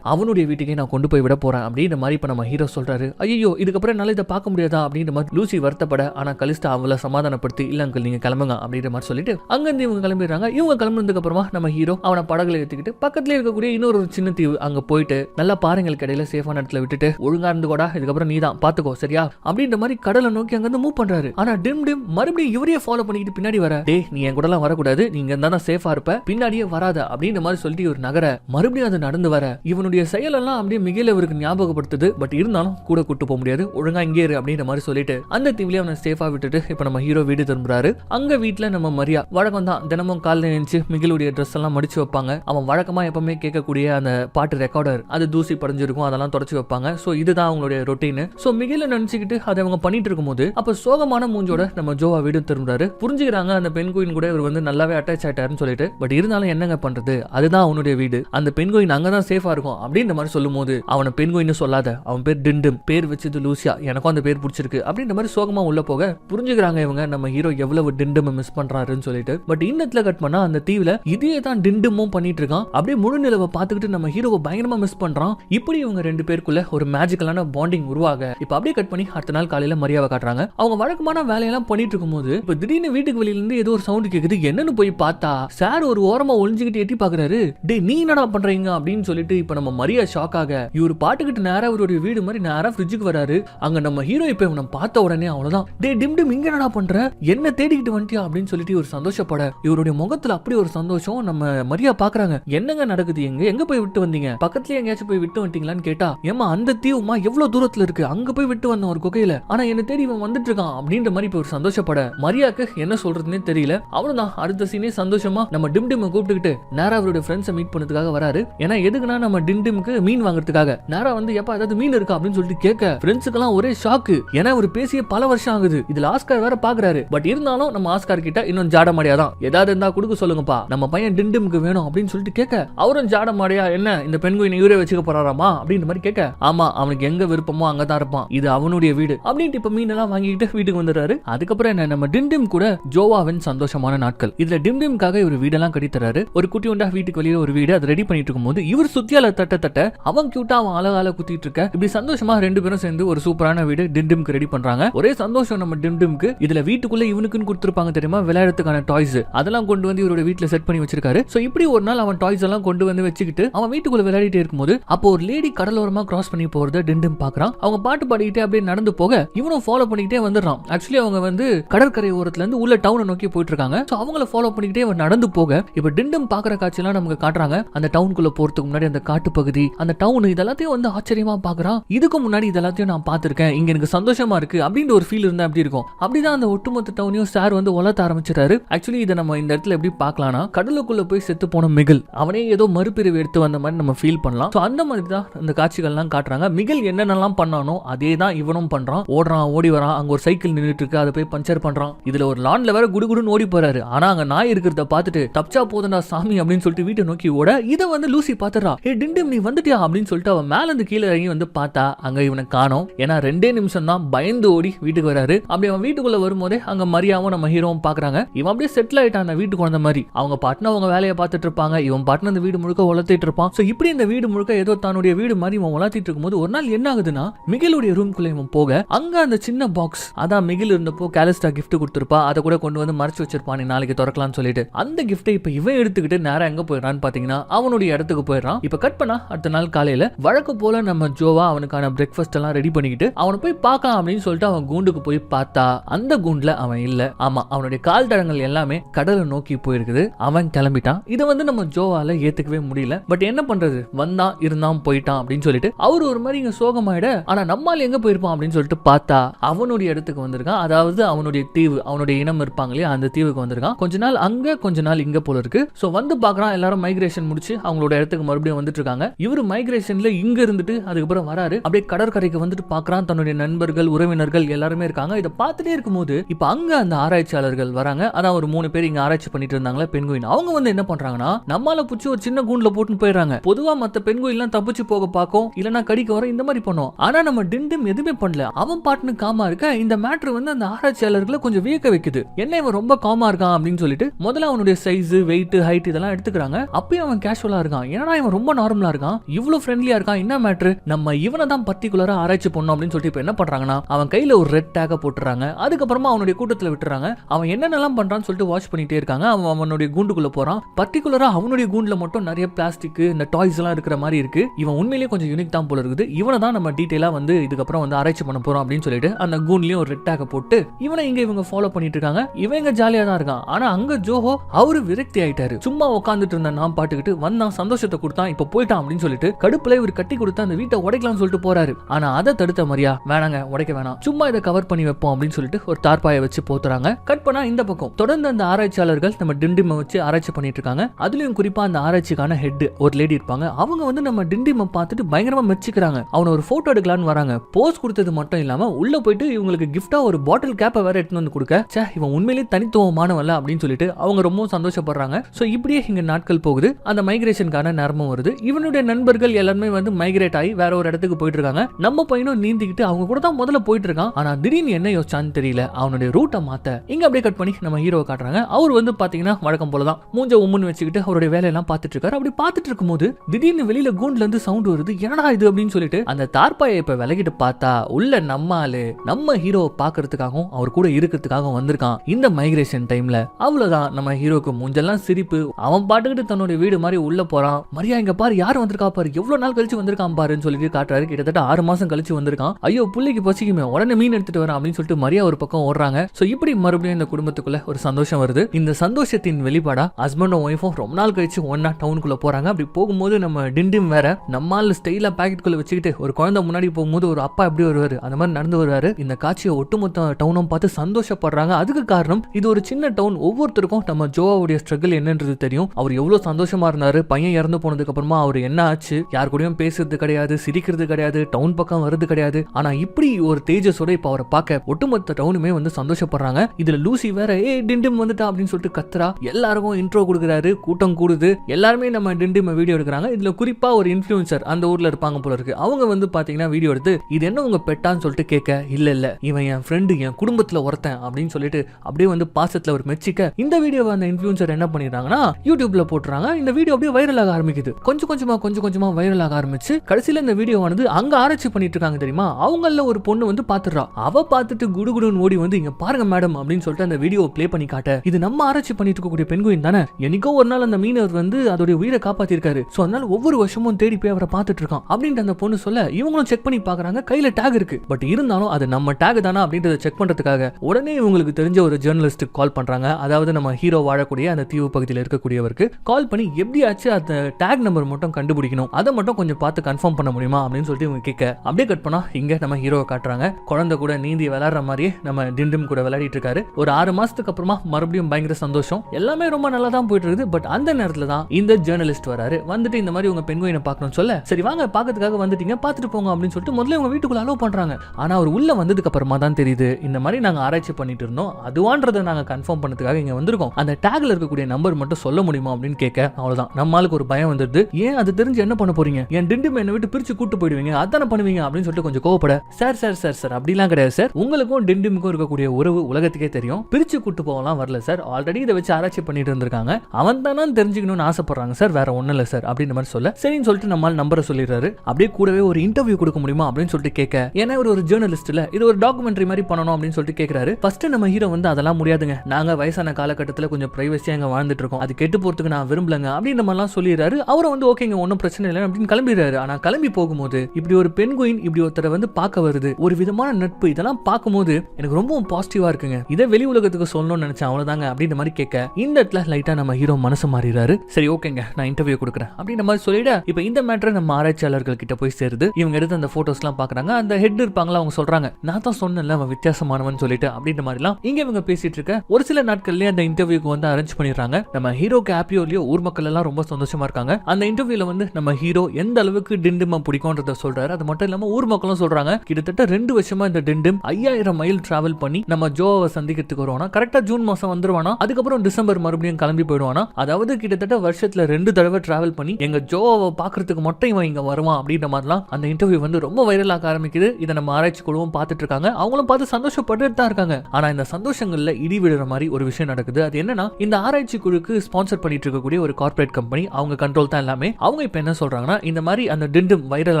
அவனுடைய வீட்டுக்கே நான் கொண்டு போய் விட போறேன் அப்படின்ற மாதிரி இப்ப நம்ம ஹீரோ சொல்றாரு. ஐயோ இதுக்கப்புறம் என்னால இதை பார்க்க முடியாதா அப்படின்ற மாதிரி லூசி வருத்தப்பட ஆனா கலிஸ்டா அவளை சமாதானப்படுத்தி இல்ல அங்கிள் நீங்க கிளம்புங்க அப்படின்ற மாதிரி சொல்லிட்டு அங்கிருந்து இவங்க கிளம்பிடுறாங்க. இவங்க கிளம்புனதுக்கு அப்புறமா நம்ம ஹீரோ அவனை படகுல ஏத்திக்கிட்டு பக்கத்துல இருக்கக்கூடிய இன்னொரு சின்ன தீவு அங்க போயிட்டு நல்லா பாறைங்களுக்கு இடையில சேஃபான இடத்துல விட்டுட்டு ஒழுங்கா இருந்து கூட இதுக்கப்புறம் நீ தான் பாத்துக்கோ சரியா? அப்படின்ற மாதிரி கடலை நோக்கி அங்கேருந்து மூவ் பண்றாரு. ஆனா டிம் டிம் மறுபடியும் இவரையே ஃபாலோ பண்ணிக்கிட்டு பின்னாடி வர டே நீ என் கூடலாம் வரக்கூடாது. நீங்க இருந்தா தான் சேஃபா இருப்ப. பின்னாடியே வராத அப்படின்ற மாதிரி சொல்லிட்டு ஒரு நகர மறுபடியும் அது நடந்து வர இவனுடைய செயலெல்லாம் அப்படியே மிகையில இவருக்கு ஞாபகப்படுத்துது. பட் இருந்தாலும் கூட கூட்டு போக முடியாது. ஒழுங்கா இங்கே இரு அப்படின்ற மாதிரி சொல்லிட்டு அந்த தீவிலே அவனை சேஃபா விட்டுட்டு இப்ப நம்ம ஹீரோ வீடு திரும்புறாரு. அங்க வீட்டுல நம்ம மரியா வழக்கம் தான். தினமும் காலைல நினைச்சு மிகிலுடைய ட்ரெஸ் எல்லாம் மடிச்சு வைப்பாங்க. அவன் வழக்கமா எப்பவுமே கேட்கக்கூடிய அந்த பாட்டு ரெக்கார்டர் அது தூசி படைஞ்சிருக்கும் அதெல்லாம் தொடச்சு வைப்பாங்க. சோ இதுதான் அவங்களுடைய ரொட்டீன் சோ மிகில நினைச்சுக்கிட்டு அதை அவங்க பண்ணிட்டு இருக்கும்போது அப்ப சோகமான மூஞ்சோட நம்ம ஜோவா வீடு திரும்புறாரு. புரிஞ்சுக்கிறாங்க அந்த பெண் குயின் கூட இவர் வந்து நல்லாவே அட்டாச் ஆயிட்டாருன்னு சொல்லிட்டு. பட் இருந்தாலும் என்னங்க பண்றது? அதுதான் அவனுடைய வீடு. அந்த பெண் கோயின் அங்கதான் சேஃபா இருக்கும். அப்படின்ற மாதிரி சொல்லும் போது அவனை பெண் கோயின்னு சொல்லாத. அவன் பேர் டிண்டும். பேர் வச்சது லூசியா. எனக்கும் அந்த பேர் பிடிச்சிருக்கு. அப்படின்ற மாதிரி சோகமா உள்ள போக புரிஞ்சுக்கிறாங்க இவங்க நம்ம ஹீரோ எவ்வளவு டிண்டும் மிஸ் பண்றாருன்னு சொல்லிட்டு. பட் இன்னத்துல கட் பண்ணா அந்த தீவுல இதே தான் டிண்டுமும் பண்ணிட்டு இருக்கான். அப்படியே முழு நிலவை பார்த்துக்கிட்டு நம்ம ஹீரோவை பயங்கரமா மிஸ் பண்றான். இப்படி இவங்க ரெண்டு பேருக்குள்ள ஒரு மேஜிக்கலான பாண்டிங் உருவாக. இப்ப அப்படியே கட் பண்ணி அடுத்த நாள் காலையில மரியாதை காட்டுறாங்க. அவங்க வழக்கமான வேலையெல்லாம் பண்ணிட்டு இருக்கும்போது இப்ப திடீர்னு வீட்டுக்கு வெளியில இருந்து ஏதோ ஒரு சவுண்ட் கேக்குது. என்னன்னு போய் பார்த்தா சார் ஒரு ஓரமா ஒளிஞ்சுக்கிட்டு எட்டி பாக்குறாரு. டே நீ என்னடா பண்றீங்க? அப்படின்னு சொல்லிட்டு இப்ப நம்ம மரியா ஷாக் ஆக இவர் பாட்டுக்கிட்டு நேரா இவருடைய வீடு மாதிரி நேரா ஃப்ரிட்ஜுக்கு வராரு. அங்க நம்ம ஹீரோ இப்ப இவனை பார்த்த உடனே அவ்வளவுதான். டே டிம் டிம் இங்க என்னடா பண்ற? என்ன தேடிக்கிட்டு வந்துட்டியா? அப்படின்னு சொல்லிட்டு இவர் சந்தோஷப்பட இவருடைய முகத்துல அப்படி ஒரு சந்தோஷம் நம்ம மரியா பாக்குறாங்க. என்னங்க நடக்குது? எங்க எங்க போய் விட்டு வந்தீங்க? பக்கத்துல எங்கேயாச்சும் போய் விட்டு வந்துட்டீங்களான்னு கேட்டா ஏமா அந்த தீவுமா எவ்வளவு தூரத்துல இருக்கு? அங்க போய் விட்டு வந்தோம் ஒரு குகையில. ஆனா என்ன தேடி இவன் வந்துட்டு இருக்கான். அப்படின்ற மாதிரி இப்ப ஒரு சந்தோஷப்பட மரியாக்கு என்ன சொல்றதுன்னே தெரியல. அவ்வளவுதான். அடுத்த சீனே சந்தோஷமா நம்ம டிம் டிம் கூப்பிட்டுக்கிட்டு நேரா அவருடைய ஃப்ரெண்ட்ஸ் மீட் பண்ணதுக்காக வராரு. ஏன்னா எதுக்குன்னா நம்ம டிண்டிமுக்கு மீன் வாங்குறதுக்காக. நேரா வந்து எப்ப ஏதாவது மீன் இருக்கா? அப்படின்னு சொல்லிட்டு கேட்க ஃப்ரெண்ட்ஸுக்கெல்லாம் ஒரே ஷாக்கு ஏன்னா அவர் பேசிய பல வருஷம் ஆகுது. இதுல ஆஸ்கார் வேற பாக்குறாரு. பட் இருந்தாலும் நம்ம ஆஸ்கார் கிட்ட இன்னும் ஜாட மாடியாதான் ஏதாவது இருந்தா கொடுக்க சொல்லுங்கப்பா. நம்ம பையன் டிண்டிமுக்கு வேணும். அப்படின்னு சொல்லிட்டு கேட்க அவரும் ஜாட மாடியா என்ன? இந்த பெண்குயின் இவரே வச்சுக்க போறாராமா? அப்படின்ற மாதிரி கேட்க ஆமா அவனுக்கு எங்க விருப்பமோ அங்கதான் இருப்பான். இது அவனுடைய வீடு. அப்படின்ட்டு இப்ப மீன் எல்லாம் வாங்கிட்டு வீட்டுக்கு வந்துடுறாரு. அதுக்கப்புறம் என்ன நம்ம டிண்டிம் கூட ஜோவாவின் சந்தோஷமான நாட்கள். இதுல டிம்டிம்காக இவர் வீடெல்லாம் கட்டி தராரு ஒரு குட்டி உண்டா வீட்டுக்கு வெளியே ஒரு வீடு அதை ரெடி பண்ணிட்டு இருக்கும்போது இவர் சுத்தியால தட்ட தட்ட அவன் கியூட்டா அவன் அழகால குத்திட்டு இருக்க. இப்படி சந்தோஷமா ரெண்டு பேரும் சேர்ந்து ஒரு சூப்பரான வீடு டிம்டிம்க்கு ரெடி பண்றாங்க. ஒரே சந்தோஷம் நம்ம டிம்டிம்க்கு இதுல வீட்டுக்குள்ள இவனுக்குன்னு கொடுத்துருப்பாங்க தெரியுமா? விளையாடுறதுக்கான டாய்ஸ் அதெல்லாம் கொண்டு வந்து இவரோட வீட்டுல செட் பண்ணி வச்சிருக்காரு. சோ இப்படி ஒரு நாள் அவன் டாய்ஸ் எல்லாம் கொண்டு வந்து வச்சுக்கிட்டு அவன் வீட்டுக்குள்ள விளையாடிட்டே இருக்கும்போது அப்போ ஒரு லேடி கடலோரமா கிராஸ் பண்ணி போறத டிண்டும் பாக்குறான். அவங்க பாட்டு பாடிக்கிட்டே அப்படியே நடந்து போக இவனும் ஃபாலோ பண்ணிக்கிட்டே வந்துடுறான். ஆக்சுவலி அவங்க வந்து கடற்கரை ஓரத்துல இருந்து உள்ள டவுனை நோக்கி போயிட்டு இருக்காங்க. அவங்கள ஃபாலோ பண்ணிக்கிட்டே அவன் நடந்து போக இப்ப டிண்டும் பாக்குற காட்சியெல்லாம் நமக்கு காட்டுறாங்க. அந்த டவுனுக்குள்ள போறதுக்கு முன்னாடி அந்த காட்டு பகுதி அந்த டவுன் இதெல்லாத்தையும் வந்து ஆச்சரியமா பாக்குறான். இதுக்கு முன்னாடி இதெல்லாத்தையும் நான் பார்த்திருக்கேன். இங்க எனக்கு சந்தோஷமா இருக்கு அப்படின்ற ஒரு ஃபீல் இருந்தா எப்படி இருக்கும்? அப்படிதான் அந்த ஒட்டுமொத்த டவுனையும் சார் வந்து வளர்த்த ஆரம்பிச்சிட்டாரு ஆக்சுவலி இதை நம்ம இந்த இடத்துல எப்படி பார்க்கலாம்னா கடலுக்குள்ள போய் செத்து போன மிகில். அவனே ஏதோ மறுபிரிவு எடுத்து வந்த மாதிரி நம்ம ஃபீல் பண்ணலாம். ஸோ அந்த மாதிரி தான் இந்த காட்சிகள்லாம் காட்டுறாங்க. மிகில் என்னென்னலாம் பண்ணானோ அதே தான் இவனும் பண்றான். ஓடுறான் ஓடி வரான். அங்க ஒரு சைக்கிள் நின்றுட்டு இருக்கு. அதை போய் பஞ்சர் பண்றான். இதுல ஒரு லான்ல வேற குடுகுடுன்னு ஓடி போறாரு. ஆனா அங்க நாய் இருக்கிறத பார்த்துட்டு தப்சா போதண்டா சாமி அப்படின்னு சொல்லிட்டு வீட்டை நோக்கி ஓட இதை வந்து லூசி பாத்துறா ஏ டிண்டும் நீ வந்துட்டியா? அப்படின்னு சொல்லிட்டு அவன் மேல இருந்து கீழே இறங்கி வந்து பார்த்தா அங்க இவனை காணோம். ஏன்னா ரெண்டே நிமிஷம் தான் பயந்து ஓடி வீட்டுக்கு வராரு. அப்படி அவன் வீட்டுக்குள்ள வரும்போதே அங்க மரியாவும் நம்ம ஹீரோவும் பாக்குறாங்க இவன் அப்படியே செட்டில் ஆயிட்டான் அந்த வீட்டுக்கு வந்த மாதிரி. அவங்க பாட்டுனா அவங்க வேலையை பார்த்துட்டு இருப்பாங்க. இவன் பாட்டுன அந்த வீடு முழுக்க உலர்த்திட்டு இருப்பான். சோ இப்படி இந்த வீடு முழுக்க ஏதோ தன்னுடைய வீடு மாதிரி இவன் வளர்த்திட்டு இருக்கும்போது ஒரு நாள் என்ன ஆகுதுன்னா மிகிலுடைய ரூம்குள்ள இவன் போக அங்க அந்த சின்ன பாக்ஸ் அதான் மிகில் இருந்தப்போ கேலஸ்டா கிஃப்ட் கொடுத்துருப்பா. அதை கூட கொண்டு வந்து மறைச்சு வச்சிருப்பான். நீ நாளைக்கு திறக்கலாம்னு சொல்லிட்டு. அந்த கிஃப்ட்டை இப்ப இவன் எடுத்துக்கிட்டு நேரம் எங்க போயிடான்னு பாத்தீங்கன்னா அவனுடைய இடத்துக்கு போயிடறான். இப்ப கட் பண்ணா அடுத்த நாள் காலையில வழக்கு போல நம்ம ஜோவா அவனுக்கான பிரேக்ஃபாஸ்ட் எல்லாம் ரெடி பண்ணிக்கிட்டு அவனை போய் பார்க்கலாம் அப்படின்னு சொல்லிட்டு அவன் கூண்டுக்கு போய் பார்த்தா அந்த கூண்டுல அவன் இல்ல. ஆமா அவனுடைய கால் தடங்கள் எல்லாமே கடலை நோக்கி போயிருக்குது. அவன் கிளம்பிட்டான். இதை வந்து நம்ம ஜோவால ஏத்துக்கவே முடியல. பட் என்ன பண்றது? வந்தான் இருந்தான் போயிட்டான் அப்படின்னு சொல்லிட்டு அவர் ஒரு மாதிரி இங்க சோகமாயிட ஆனா நம்மால் எங்க போயிருப்பான் அப்படின்னு சொல்லிட்டு பார்த்தா அவனுடைய இடத்துக்கு வந்திருக்கான். அதாவது அவனுடைய தீவு அவனுடைய இனம் இருப்பாங்களே அந்த தீவுக்கு வந்திருக்கான். கொஞ்ச நாள் அங்க கொஞ்ச நாள் இங்க போல இருக்கு. சோ வந்து பார்க்கறான் எல்லாரும் மைக் மைக்ரேஷன் முடிச்சு அவங்களோட இடத்துக்கு மறுபடியும் வந்துட்டு இருக்காங்க இவரு மைக்ரேஷன்ல இங்க இருந்துட்டு அதுக்கப்புறம் வராரு. அப்படியே கடற்கரைக்கு வந்துட்டு பாக்குறான். தன்னுடைய நண்பர்கள் உறவினர்கள் எல்லாருமே இருக்காங்க. இதை பார்த்துட்டே இருக்கும்போது இப்ப அங்க அந்த ஆராய்ச்சியாளர்கள் வராங்க. அதான் ஒரு மூணு பேர் இங்க ஆராய்ச்சி பண்ணிட்டு இருந்தாங்களே பெண்குயின். அவங்க வந்து என்ன பண்றாங்கன்னா நம்மால புச்சு ஒரு சின்ன கூண்டுல போட்டுன்னு போயிடுறாங்க. பொதுவா மத்த பெண்குயின்லாம் தப்பிச்சு போக பார்க்கும். இல்லனா கடிக்க வர இந்த மாதிரி பண்ணும். ஆனா நம்ம டிண்டும் எதுவுமே பண்ணல. அவன் பாட்டுன்னு காமா இருக்க இந்த மேட்ரு வந்து அந்த ஆராய்ச்சியாளர்களை கொஞ்சம் வியக்க வைக்குது. என்ன இவன் ரொம்ப காமா இருக்கான் அப்படின்னு சொல்லிட்டு முதல்ல அவனுடைய சைஸ் வெயிட் ஹைட் இதெல்லாம் எடுத்துக்கிறாங்க. அப்பயும் அவன் கேஷுவலா இருக்கான். ஏன்னா இவன் ரொம்ப நார்மலா இருக்கான்? இவ்வளவு ஃப்ரெண்ட்லியா இருக்கான்? என்ன மேட்ரு நம்ம இவனை தான் பர்டிகுலரா ஆராய்ச்சி பண்ணோம் அப்படின்னு சொல்லிட்டு இப்போ என்ன பண்றாங்கன்னா அவன் கையில ஒரு ரெட் டேக போட்டுறாங்க. அதுக்கப்புறமா அவனுடைய கூட்டத்துல விட்டுறாங்க. அவன் என்னென்னலாம் பண்றான்னு சொல்லிட்டு வாட்ச் பண்ணிட்டே இருக்காங்க. அவன் அவனுடைய கூண்டுக்குள்ள போறான். பர்டிகுலரா அவனுடைய கூண்டுல மட்டும் நிறைய பிளாஸ்டிக் இந்த டாய்ஸ் எல்லாம் இருக்கிற மாதிரி இருக்கு. இவன் உண்மையிலேயே கொஞ்சம் யூனிக் தான் போல இருக்குது. இவனை தான் நம்ம டீட்டெயிலா வந்து இதுக்கப்புறம் வந்து ஆராய்ச்சி பண்ண போறோம் அப்படின்னு சொல்லிட்டு அந்த கூண்லயும் ஒரு ரெட் டேக போட்டு இவனை இங்க இவங்க ஃபாலோ பண்ணிட்டு இருக்காங்க. இவன் இங்க ஜாலியா தான் இருக்கான். ஆனா அங்க ஜோஹோ அவரு விரக்தி ஆயிட்டாரு. சும்மா உட்காந்துட்டு இருந்த நான் பாட்டுக்கிட்டு வந்தான் சந்தோஷத்தை கொடுத்தான் இப்ப போயிட்டான் அப்படின்னு சொல்லிட்டு கடுப்புல இவர் கட்டி கொடுத்து அந்த வீட்டை உடைக்கலாம்னு சொல்லிட்டு போறாரு. ஆனா அதை தடுத்த மாதிரியா வேணாங்க உடைக்க வேணாம். சும்மா இதை கவர் பண்ணி வைப்போம் அப்படின்னு சொல்லிட்டு ஒரு தார்பாயை வச்சு போத்துறாங்க. கட் பண்ணா இந்த பக்கம். தொடர்ந்து அந்த ஆராய்ச்சியாளர்கள் நம்ம டிண்டிமை வச்சு ஆராய்ச்சி பண்ணிட்டு இருக்காங்க. அதுலயும் குறிப்பா அந்த ஆராய்ச்சிக்கான ஹெட் ஒரு லேடி இருப்பாங்க. அவங்க வந்து நம்ம டிண்டிமை பார்த்துட்டு பயங்கரமா மெச்சிக்கிறாங்க. அவனை ஒரு போட்டோ எடுக்கலாம்னு வராங்க. போஸ் கொடுத்தது மட்டும் இல்லாம உள்ள போயிட்டு இவங்களுக்கு கிஃப்டா ஒரு பாட்டில் கேப்பை வேற எடுத்துன்னு வந்து கொடுக்க. சே இவன் உண்மையிலேயே தனித்துவமானவல்ல அப்படின்னு சொல்லிட்டு அவங்க ரொம்ப சந்தோஷப்படுறாங்க. சோ இப்படியே இங்க நாட்கள் போகுது. அந்த மைக்ரேஷனுக்கான நேரமும் வருது. இவனுடைய நண்பர்கள் எல்லாருமே வந்து மைக்ரேட் ஆகி வேற ஒரு இடத்துக்கு போயிட்டு இருக்காங்க நம்ம பையனும் நீந்திக்கிட்டு அவங்க கூட தான் முதல்ல போயிட்டு இருக்கான் ஆனா திடீர்னு என்ன யோசிச்சான்னு தெரியல. அவனுடைய ரூட்டை மாத்த. இங்க அப்படியே கட் பண்ணி நம்ம ஹீரோ காட்டுறாங்க. அவர் வந்து பாத்தீங்கன்னா வழக்கம் போல தான் மூஞ்ச உம்முன்னு வச்சுக்கிட்டு அவருடைய வேலையெல்லாம் பாத்துட்டு இருக்காரு அப்படி பாத்துட்டு இருக்கும்போது திடீர்னு வெளியில கூண்டுல இருந்து சவுண்ட் வருது. என்னடா இது அப்படின்னு சொல்லிட்டு அந்த தார்பாயை இப்ப விலகிட்டு பார்த்தா உள்ள நம்ம ஆளு நம்ம ஹீரோவை பாக்குறதுக்காகவும் அவர் கூட இருக்கிறதுக்காகவும் வந்திருக்கான். இந்த மைக்ரேஷன் டைம்ல அவ்வளவுதான். நம்ம ஹீரோக்கு மூஞ்செல்லாம் சிரிப்பு. அவன் பாட்டுக்கிட்டு அவனுடைய வீடு மாதிரி உள்ள போறான். மரியா இங்க பாரு யார் வந்திருக்கா பாரு? எவ்வளவு நாள் கழிச்சு வந்திருக்கான் பாருன்னு சொல்லிட்டு காட்டுறாரு. கிட்டத்தட்ட ஆறு மாசம் கழிச்சு வந்திருக்கான். ஐயோ புள்ளைக்கு பசிக்குமே உடனே மீன் எடுத்துட்டு வரேன் அப்படின்னு சொல்லிட்டு மரியா ஒரு பக்கம் ஓடுறாங்க. சோ இப்படி மறுபடியும் இந்த குடும்பத்துக்குள்ள ஒரு சந்தோஷம் வருது. இந்த சந்தோஷத்தின் வெளிப்பாடா ஹஸ்பண்டும் ஒய்ஃபும் ரொம்ப நாள் கழிச்சு ஒன்னா டவுனுக்குள்ள போறாங்க. அப்படி போகும்போது நம்ம டிண்டிம் வேற நம்மால் ஸ்டைலா குள்ள வச்சுக்கிட்டு ஒரு குழந்தை முன்னாடி போகும்போது ஒரு அப்பா எப்படி வருவாரு? அந்த மாதிரி நடந்து வருவாரு. இந்த காட்சியை ஒட்டுமொத்த டவுனும் பார்த்து சந்தோஷப்படுறாங்க. அதுக்கு காரணம் இது ஒரு சின்ன டவுன் ஒவ்வொருத்தருக்கும் நம்ம ஜோவாவுடைய ஸ்ட்ரகிள் என்னன்றது தெரியும். அவர் எவ்வளவு சந்தோஷமா இருந்தாரு. பையன் இறந்து போனதுக்கு அப்புறமா அவர் என்ன ஆச்சு? யார் கூடயும் பேசுறது கிடையாது சிரிக்கிறது கிடையாது டவுன் பக்கம் வர்றது கிடையாது. ஆனா இப்படி ஒரு தேஜஸோட இப்ப அவரை பார்க்க ஒட்டுமொத்த டவுனுமே வந்து சந்தோஷப்படுறாங்க. இதுல லூசி வேற ஏ டிண்டிம் வந்துட்டா அப்படின்னு சொல்லிட்டு கத்துறா. எல்லாருக்கும் இன்ட்ரோ கொடுக்குறாரு கூட்டம் கூடுது. எல்லாருமே நம்ம டிண்டிம் வீடியோ எடுக்கிறாங்க. இதுல குறிப்பா ஒரு இன்ஃபுளுசர் அந்த ஊர்ல இருப்பாங்க போல இருக்கு. அவங்க வந்து பாத்தீங்கன்னா வீடியோ எடுத்து இது என்ன உங்க பெட்டான்னு சொல்லிட்டு கேட்க இல்ல இல்ல இவன் என் ஃப்ரெண்டு என் குடும்பத்துல ஒருத்தன் அப்படின்னு சொல்லிட்டு அப்படியே வந்து பாசத்துல ஒரு மெச்சிக்க இந்த வீடியோவை அந்த இன்ஃபுளுசர் என்ன பண்ணிடுறாங்கன்னா யூடியூப்ல போட்டுறாங்க. இந்த வீடியோ அப்படியே வைரல் ஆக ஆரம்பிக்குது. கொஞ்சம் கொஞ்சமா கொஞ்சம் கொஞ்சமா வைரல் ஆக ஆரம்பிச்சு கடைசியில இந்த வீடியோவானது அங்க ஆராய்ச்சி பண்ணிட்டு இருக்காங்க தெரியுமா? அவங்கள ஒரு பொண்ணு வந்து பாத்துறா அவ பார்த்துட்டு குடுகுடுன்னு ஓடி வந்து இங்க பாருங்க மேடம் அப்படின்னு சொல்லிட்டு அந்த வீடியோ ப்ளே பண்ணி காட்ட. இது நம்ம ஆராய்ச்சி பண்ணிட்டு இருக்கக்கூடிய பெண்குயின் தானே? என்னைக்கோ ஒரு நாள் அந்த மீனவர் வந்து அதோட உயிரை காப்பாத்திருக்காரு. சோ அதனால ஒவ்வொரு வருஷமும் தேடி போய் அவரை பார்த்துட்டு இருக்கான். அப்படின்ட்டு அந்த பொண்ணு சொல்ல இவங்களும் செக் பண்ணி பாக்குறாங்க. கையில டேக் இருக்கு. பட் இருந்தாலும் அது நம்ம டேக் தானா? அப்படின்றத செக் பண்றதுக்காக உடனே இவங்களுக்கு தெரிஞ்ச ஒரு ஜேர்னலிஸ்ட்டுக்கு கால் பண்றாங்க. அதாவது நம்ம ஹீரோ வாழக்கூடிய அந்த தீவு பகுதியில் இருக்கக்கூடியவருக்கு கால் பண்ணி எப்படியாச்சும் அந்த டேக் நம்பர் மட்டும் கண்டுபிடிக்கணும். அதை மட்டும் கொஞ்சம் பார்த்து கன்ஃபார்ம் பண்ண முடியுமா அப்படின்னு சொல்லிட்டு இவங்க கேட்க அப்படியே கட் பண்ணா இங்க நம்ம ஹீரோவை காட்டுறாங்க. குழந்தை கூட நீந்தி விளையாடுற மாதிரியே நம்ம டிண்டும் கூட விளையாடிட்டு இருக்காரு. ஒரு ஆறு மாசத்துக்கு அப்புறமா மறுபடியும் பயங்கர சந்தோஷம். எல்லாமே ரொம்ப நல்லா தான் போயிட்டு இருக்குது. பட் அந்த நேரத்துல தான் இந்த ஜேர்னலிஸ்ட் வராரு. வந்துட்டு இந்த மாதிரி உங்க பெண்குயினை பார்க்கணும்னு சொல்ல சரி வாங்க பாக்கிறதுக்காக வந்துட்டீங்க. பார்த்துட்டு போங்க. அப்படின்னு சொல்லிட்டு முதல்ல உங்க வீட்டுக்குள்ள அலோவ் பண்றாங்க. ஆனா அவர் உள்ள வந்ததுக்கு அப்புறமா தான் தெரியுது இந்த மாதிரி நாங்க ஆராய்ச்சி பண்ணிட்டு இருந்தோம். அதுவான்றதை நாங்க கன்ஃபார்ம் பண்ணதுக்காக இங்க வந்திருக்கோம். அந்த டேக்ல இருக்கக்கூடிய நம்பர் மட்டும் சொல்ல முடியுமா அப்படின்னு கேட்க அவ்வளவுதான். நம்மளுக்கு ஒரு பயம் வந்துருது ஏன் அது தெரிஞ்சு என்ன பண்ண போறீங்க? என் டிண்டும் என்னை விட்டு பிரிச்சு கூட்டு போயிடுவீங்க. அதான பண்ணுவீங்க அப்படின்னு சொல்லிட்டு கொஞ்சம் கோவப்பட சார் சார் சார் சார் அப்படிலாம் கிடையாது சார். உங்களுக்கும் டிண்டுமுக்கும் இருக்கக்கூடிய உறவு உலகத்துக்கே தெரியும். பிரிச்சு கூட்டு போகலாம் வரல சார். ஆல்ரெடி இதை வச்சு ஆராய்ச்சி பண்ணிட்டு இருந்திருக்காங்க. அவன் தானே தெரிஞ்சுக்கணும்னு ஆசைப்படுறாங்க சார். வேற ஒண்ணும் இல்ல சார். அப்படின்ற மாதிரி சொல்ல சரின்னு சொல்லிட்டு நம்மால் நம்பரை சொல்லிடுறாரு. அப்படியே கூடவே ஒரு இன்டர்வியூ கொடுக்க முடியுமா? அப்படின்னு சொல்லிட்டு கேட்க ஏன்னா இவர் ஒரு ஜேர்னலிஸ்ட்ல இது ஒரு டாக்குமெண்ட்ரி மாதிரி பண்ணணும் அப்படின்னு சொல்லிட்டு கேட்கிறாரு. ஃபர்ஸ்ட் நம்ம ஹீரோ வந்து அதெல்லாம் முடியாதுங்க. நாங்க வயசான காலகட்டத்தில் கொஞ்சம் பிரைவசியா இங்க வாழ்ந்துட்டு இருக்கோம். அது கெட்டு போறதுக்கு நான் விரும்பலங்க அப்படின்ற மாதிரிலாம் சொல்லிடுறாரு. அவரை வந்து ஓகேங்க ஒன்றும் பிரச்சனை இல்லை அப்படின்னு கிளம்பிடுறாரு. ஆனால் கிளம்பி போகும்போது இப்படி ஒரு பெண் குயின் இப்படி ஒருத்தரை வந்து பார்க்க வருது. ஒரு விதமான நட்பு. இதெல்லாம் பார்க்கும்போது எனக்கு ரொம்பவும் பாசிட்டிவாக இருக்குங்க. இதை வெளி உலகத்துக்கு சொல்லணும்னு நினைச்சேன். அவ்வளோதாங்க அப்படின்ற மாதிரி கேட்க இந்த இடத்துல லைட்டாக நம்ம ஹீரோ மனசு மாறிடுறாரு. சரி ஓகேங்க. நான் இன்டர்வியூ கொடுக்குறேன். அப்படின்ற மாதிரி சொல்லிட இப்போ இந்த மேட்டரை நம்ம ஆராய்ச்சியாளர்கள் கிட்ட போய் சேருது. இவங்க எடுத்து அந்த ஃபோட்டோஸ்லாம் பார்க்குறாங்க. அந்த ஹெட் இருப்பாங்களா அவங்க சொல்றாங்க நான் தான் சொன்னேன்ல அவன் வித்தியாசமானவன் சொல்லிட்டு அப்படின்ற மாதிரிலாம் இங்க இவங்க பேசிட்டு இருக்க ஒரு சில நாட்கள்லயே அந்த இன்டர்வியூக்கு வந்து அரேஞ்ச் பண்ணிடுறாங்க. நம்ம ஹீரோக்கு ஹாப்பியோலயோ ஊர் மக்கள் எல்லாம் ரொம்ப சந்தோஷமா இருக்காங்க. அந்த இன்டர்வியூல வந்து நம்ம ஹீரோ எந்த அளவுக்கு டிண்டுமா பிடிக்கும்ன்றத சொல்றாரு. அது மட்டும் இல்லாம ஊர் மக்களும் சொல்றாங்க. கிட்டத்தட்ட ரெண்டு வருஷமா இந்த டிண்டும் ஐயாயிரம் மைல் டிராவல் பண்ணி நம்ம ஜோவை சந்திக்கிறதுக்கு வருவானா? கரெக்டா ஜூன் மாசம் வந்துருவானா? அதுக்கப்புறம் டிசம்பர் மறுபடியும் கிளம்பி போயிடுவானா? அதாவது கிட்டத்தட்ட வருஷத்துல ரெண்டு தடவை டிராவல் பண்ணி எங்க ஜோவை பாக்குறதுக்கு மட்டும் இவன் இங்க வருவான் அப்படின்ற மாதிரிலாம் அந்த இன்டர்வியூ வந்து ரொம்ப வைரல் ஆக ஆரம்பிக்குது. இதை நம்ம ஆராய்ச்சி குழுவும் பார்த்துட்டு இருக்காங்க. அவங்களும் பார்த்து சந்தோஷப்பட்டுட்டு தான் இருக்காங்க. ஆனா இந்த சந்தோஷங்கள்ல இடி விடுற மாதிரி ஒரு விஷயம் நடக்குது. அது என்னன்னா இந்த ஆராய்ச்சி குழுக்கு ஸ்பான்சர் பண்ணிட்டு இருக்கக்கூடிய ஒரு கார்பரேட் கம்பெனி அவங்க கண்ட்ரோல் தான் எல்லாமே. அவங்க இப்போ என்ன சொல்றாங்கன்னா இந்த மாதிரி அந்த டிண்டும் வைரல்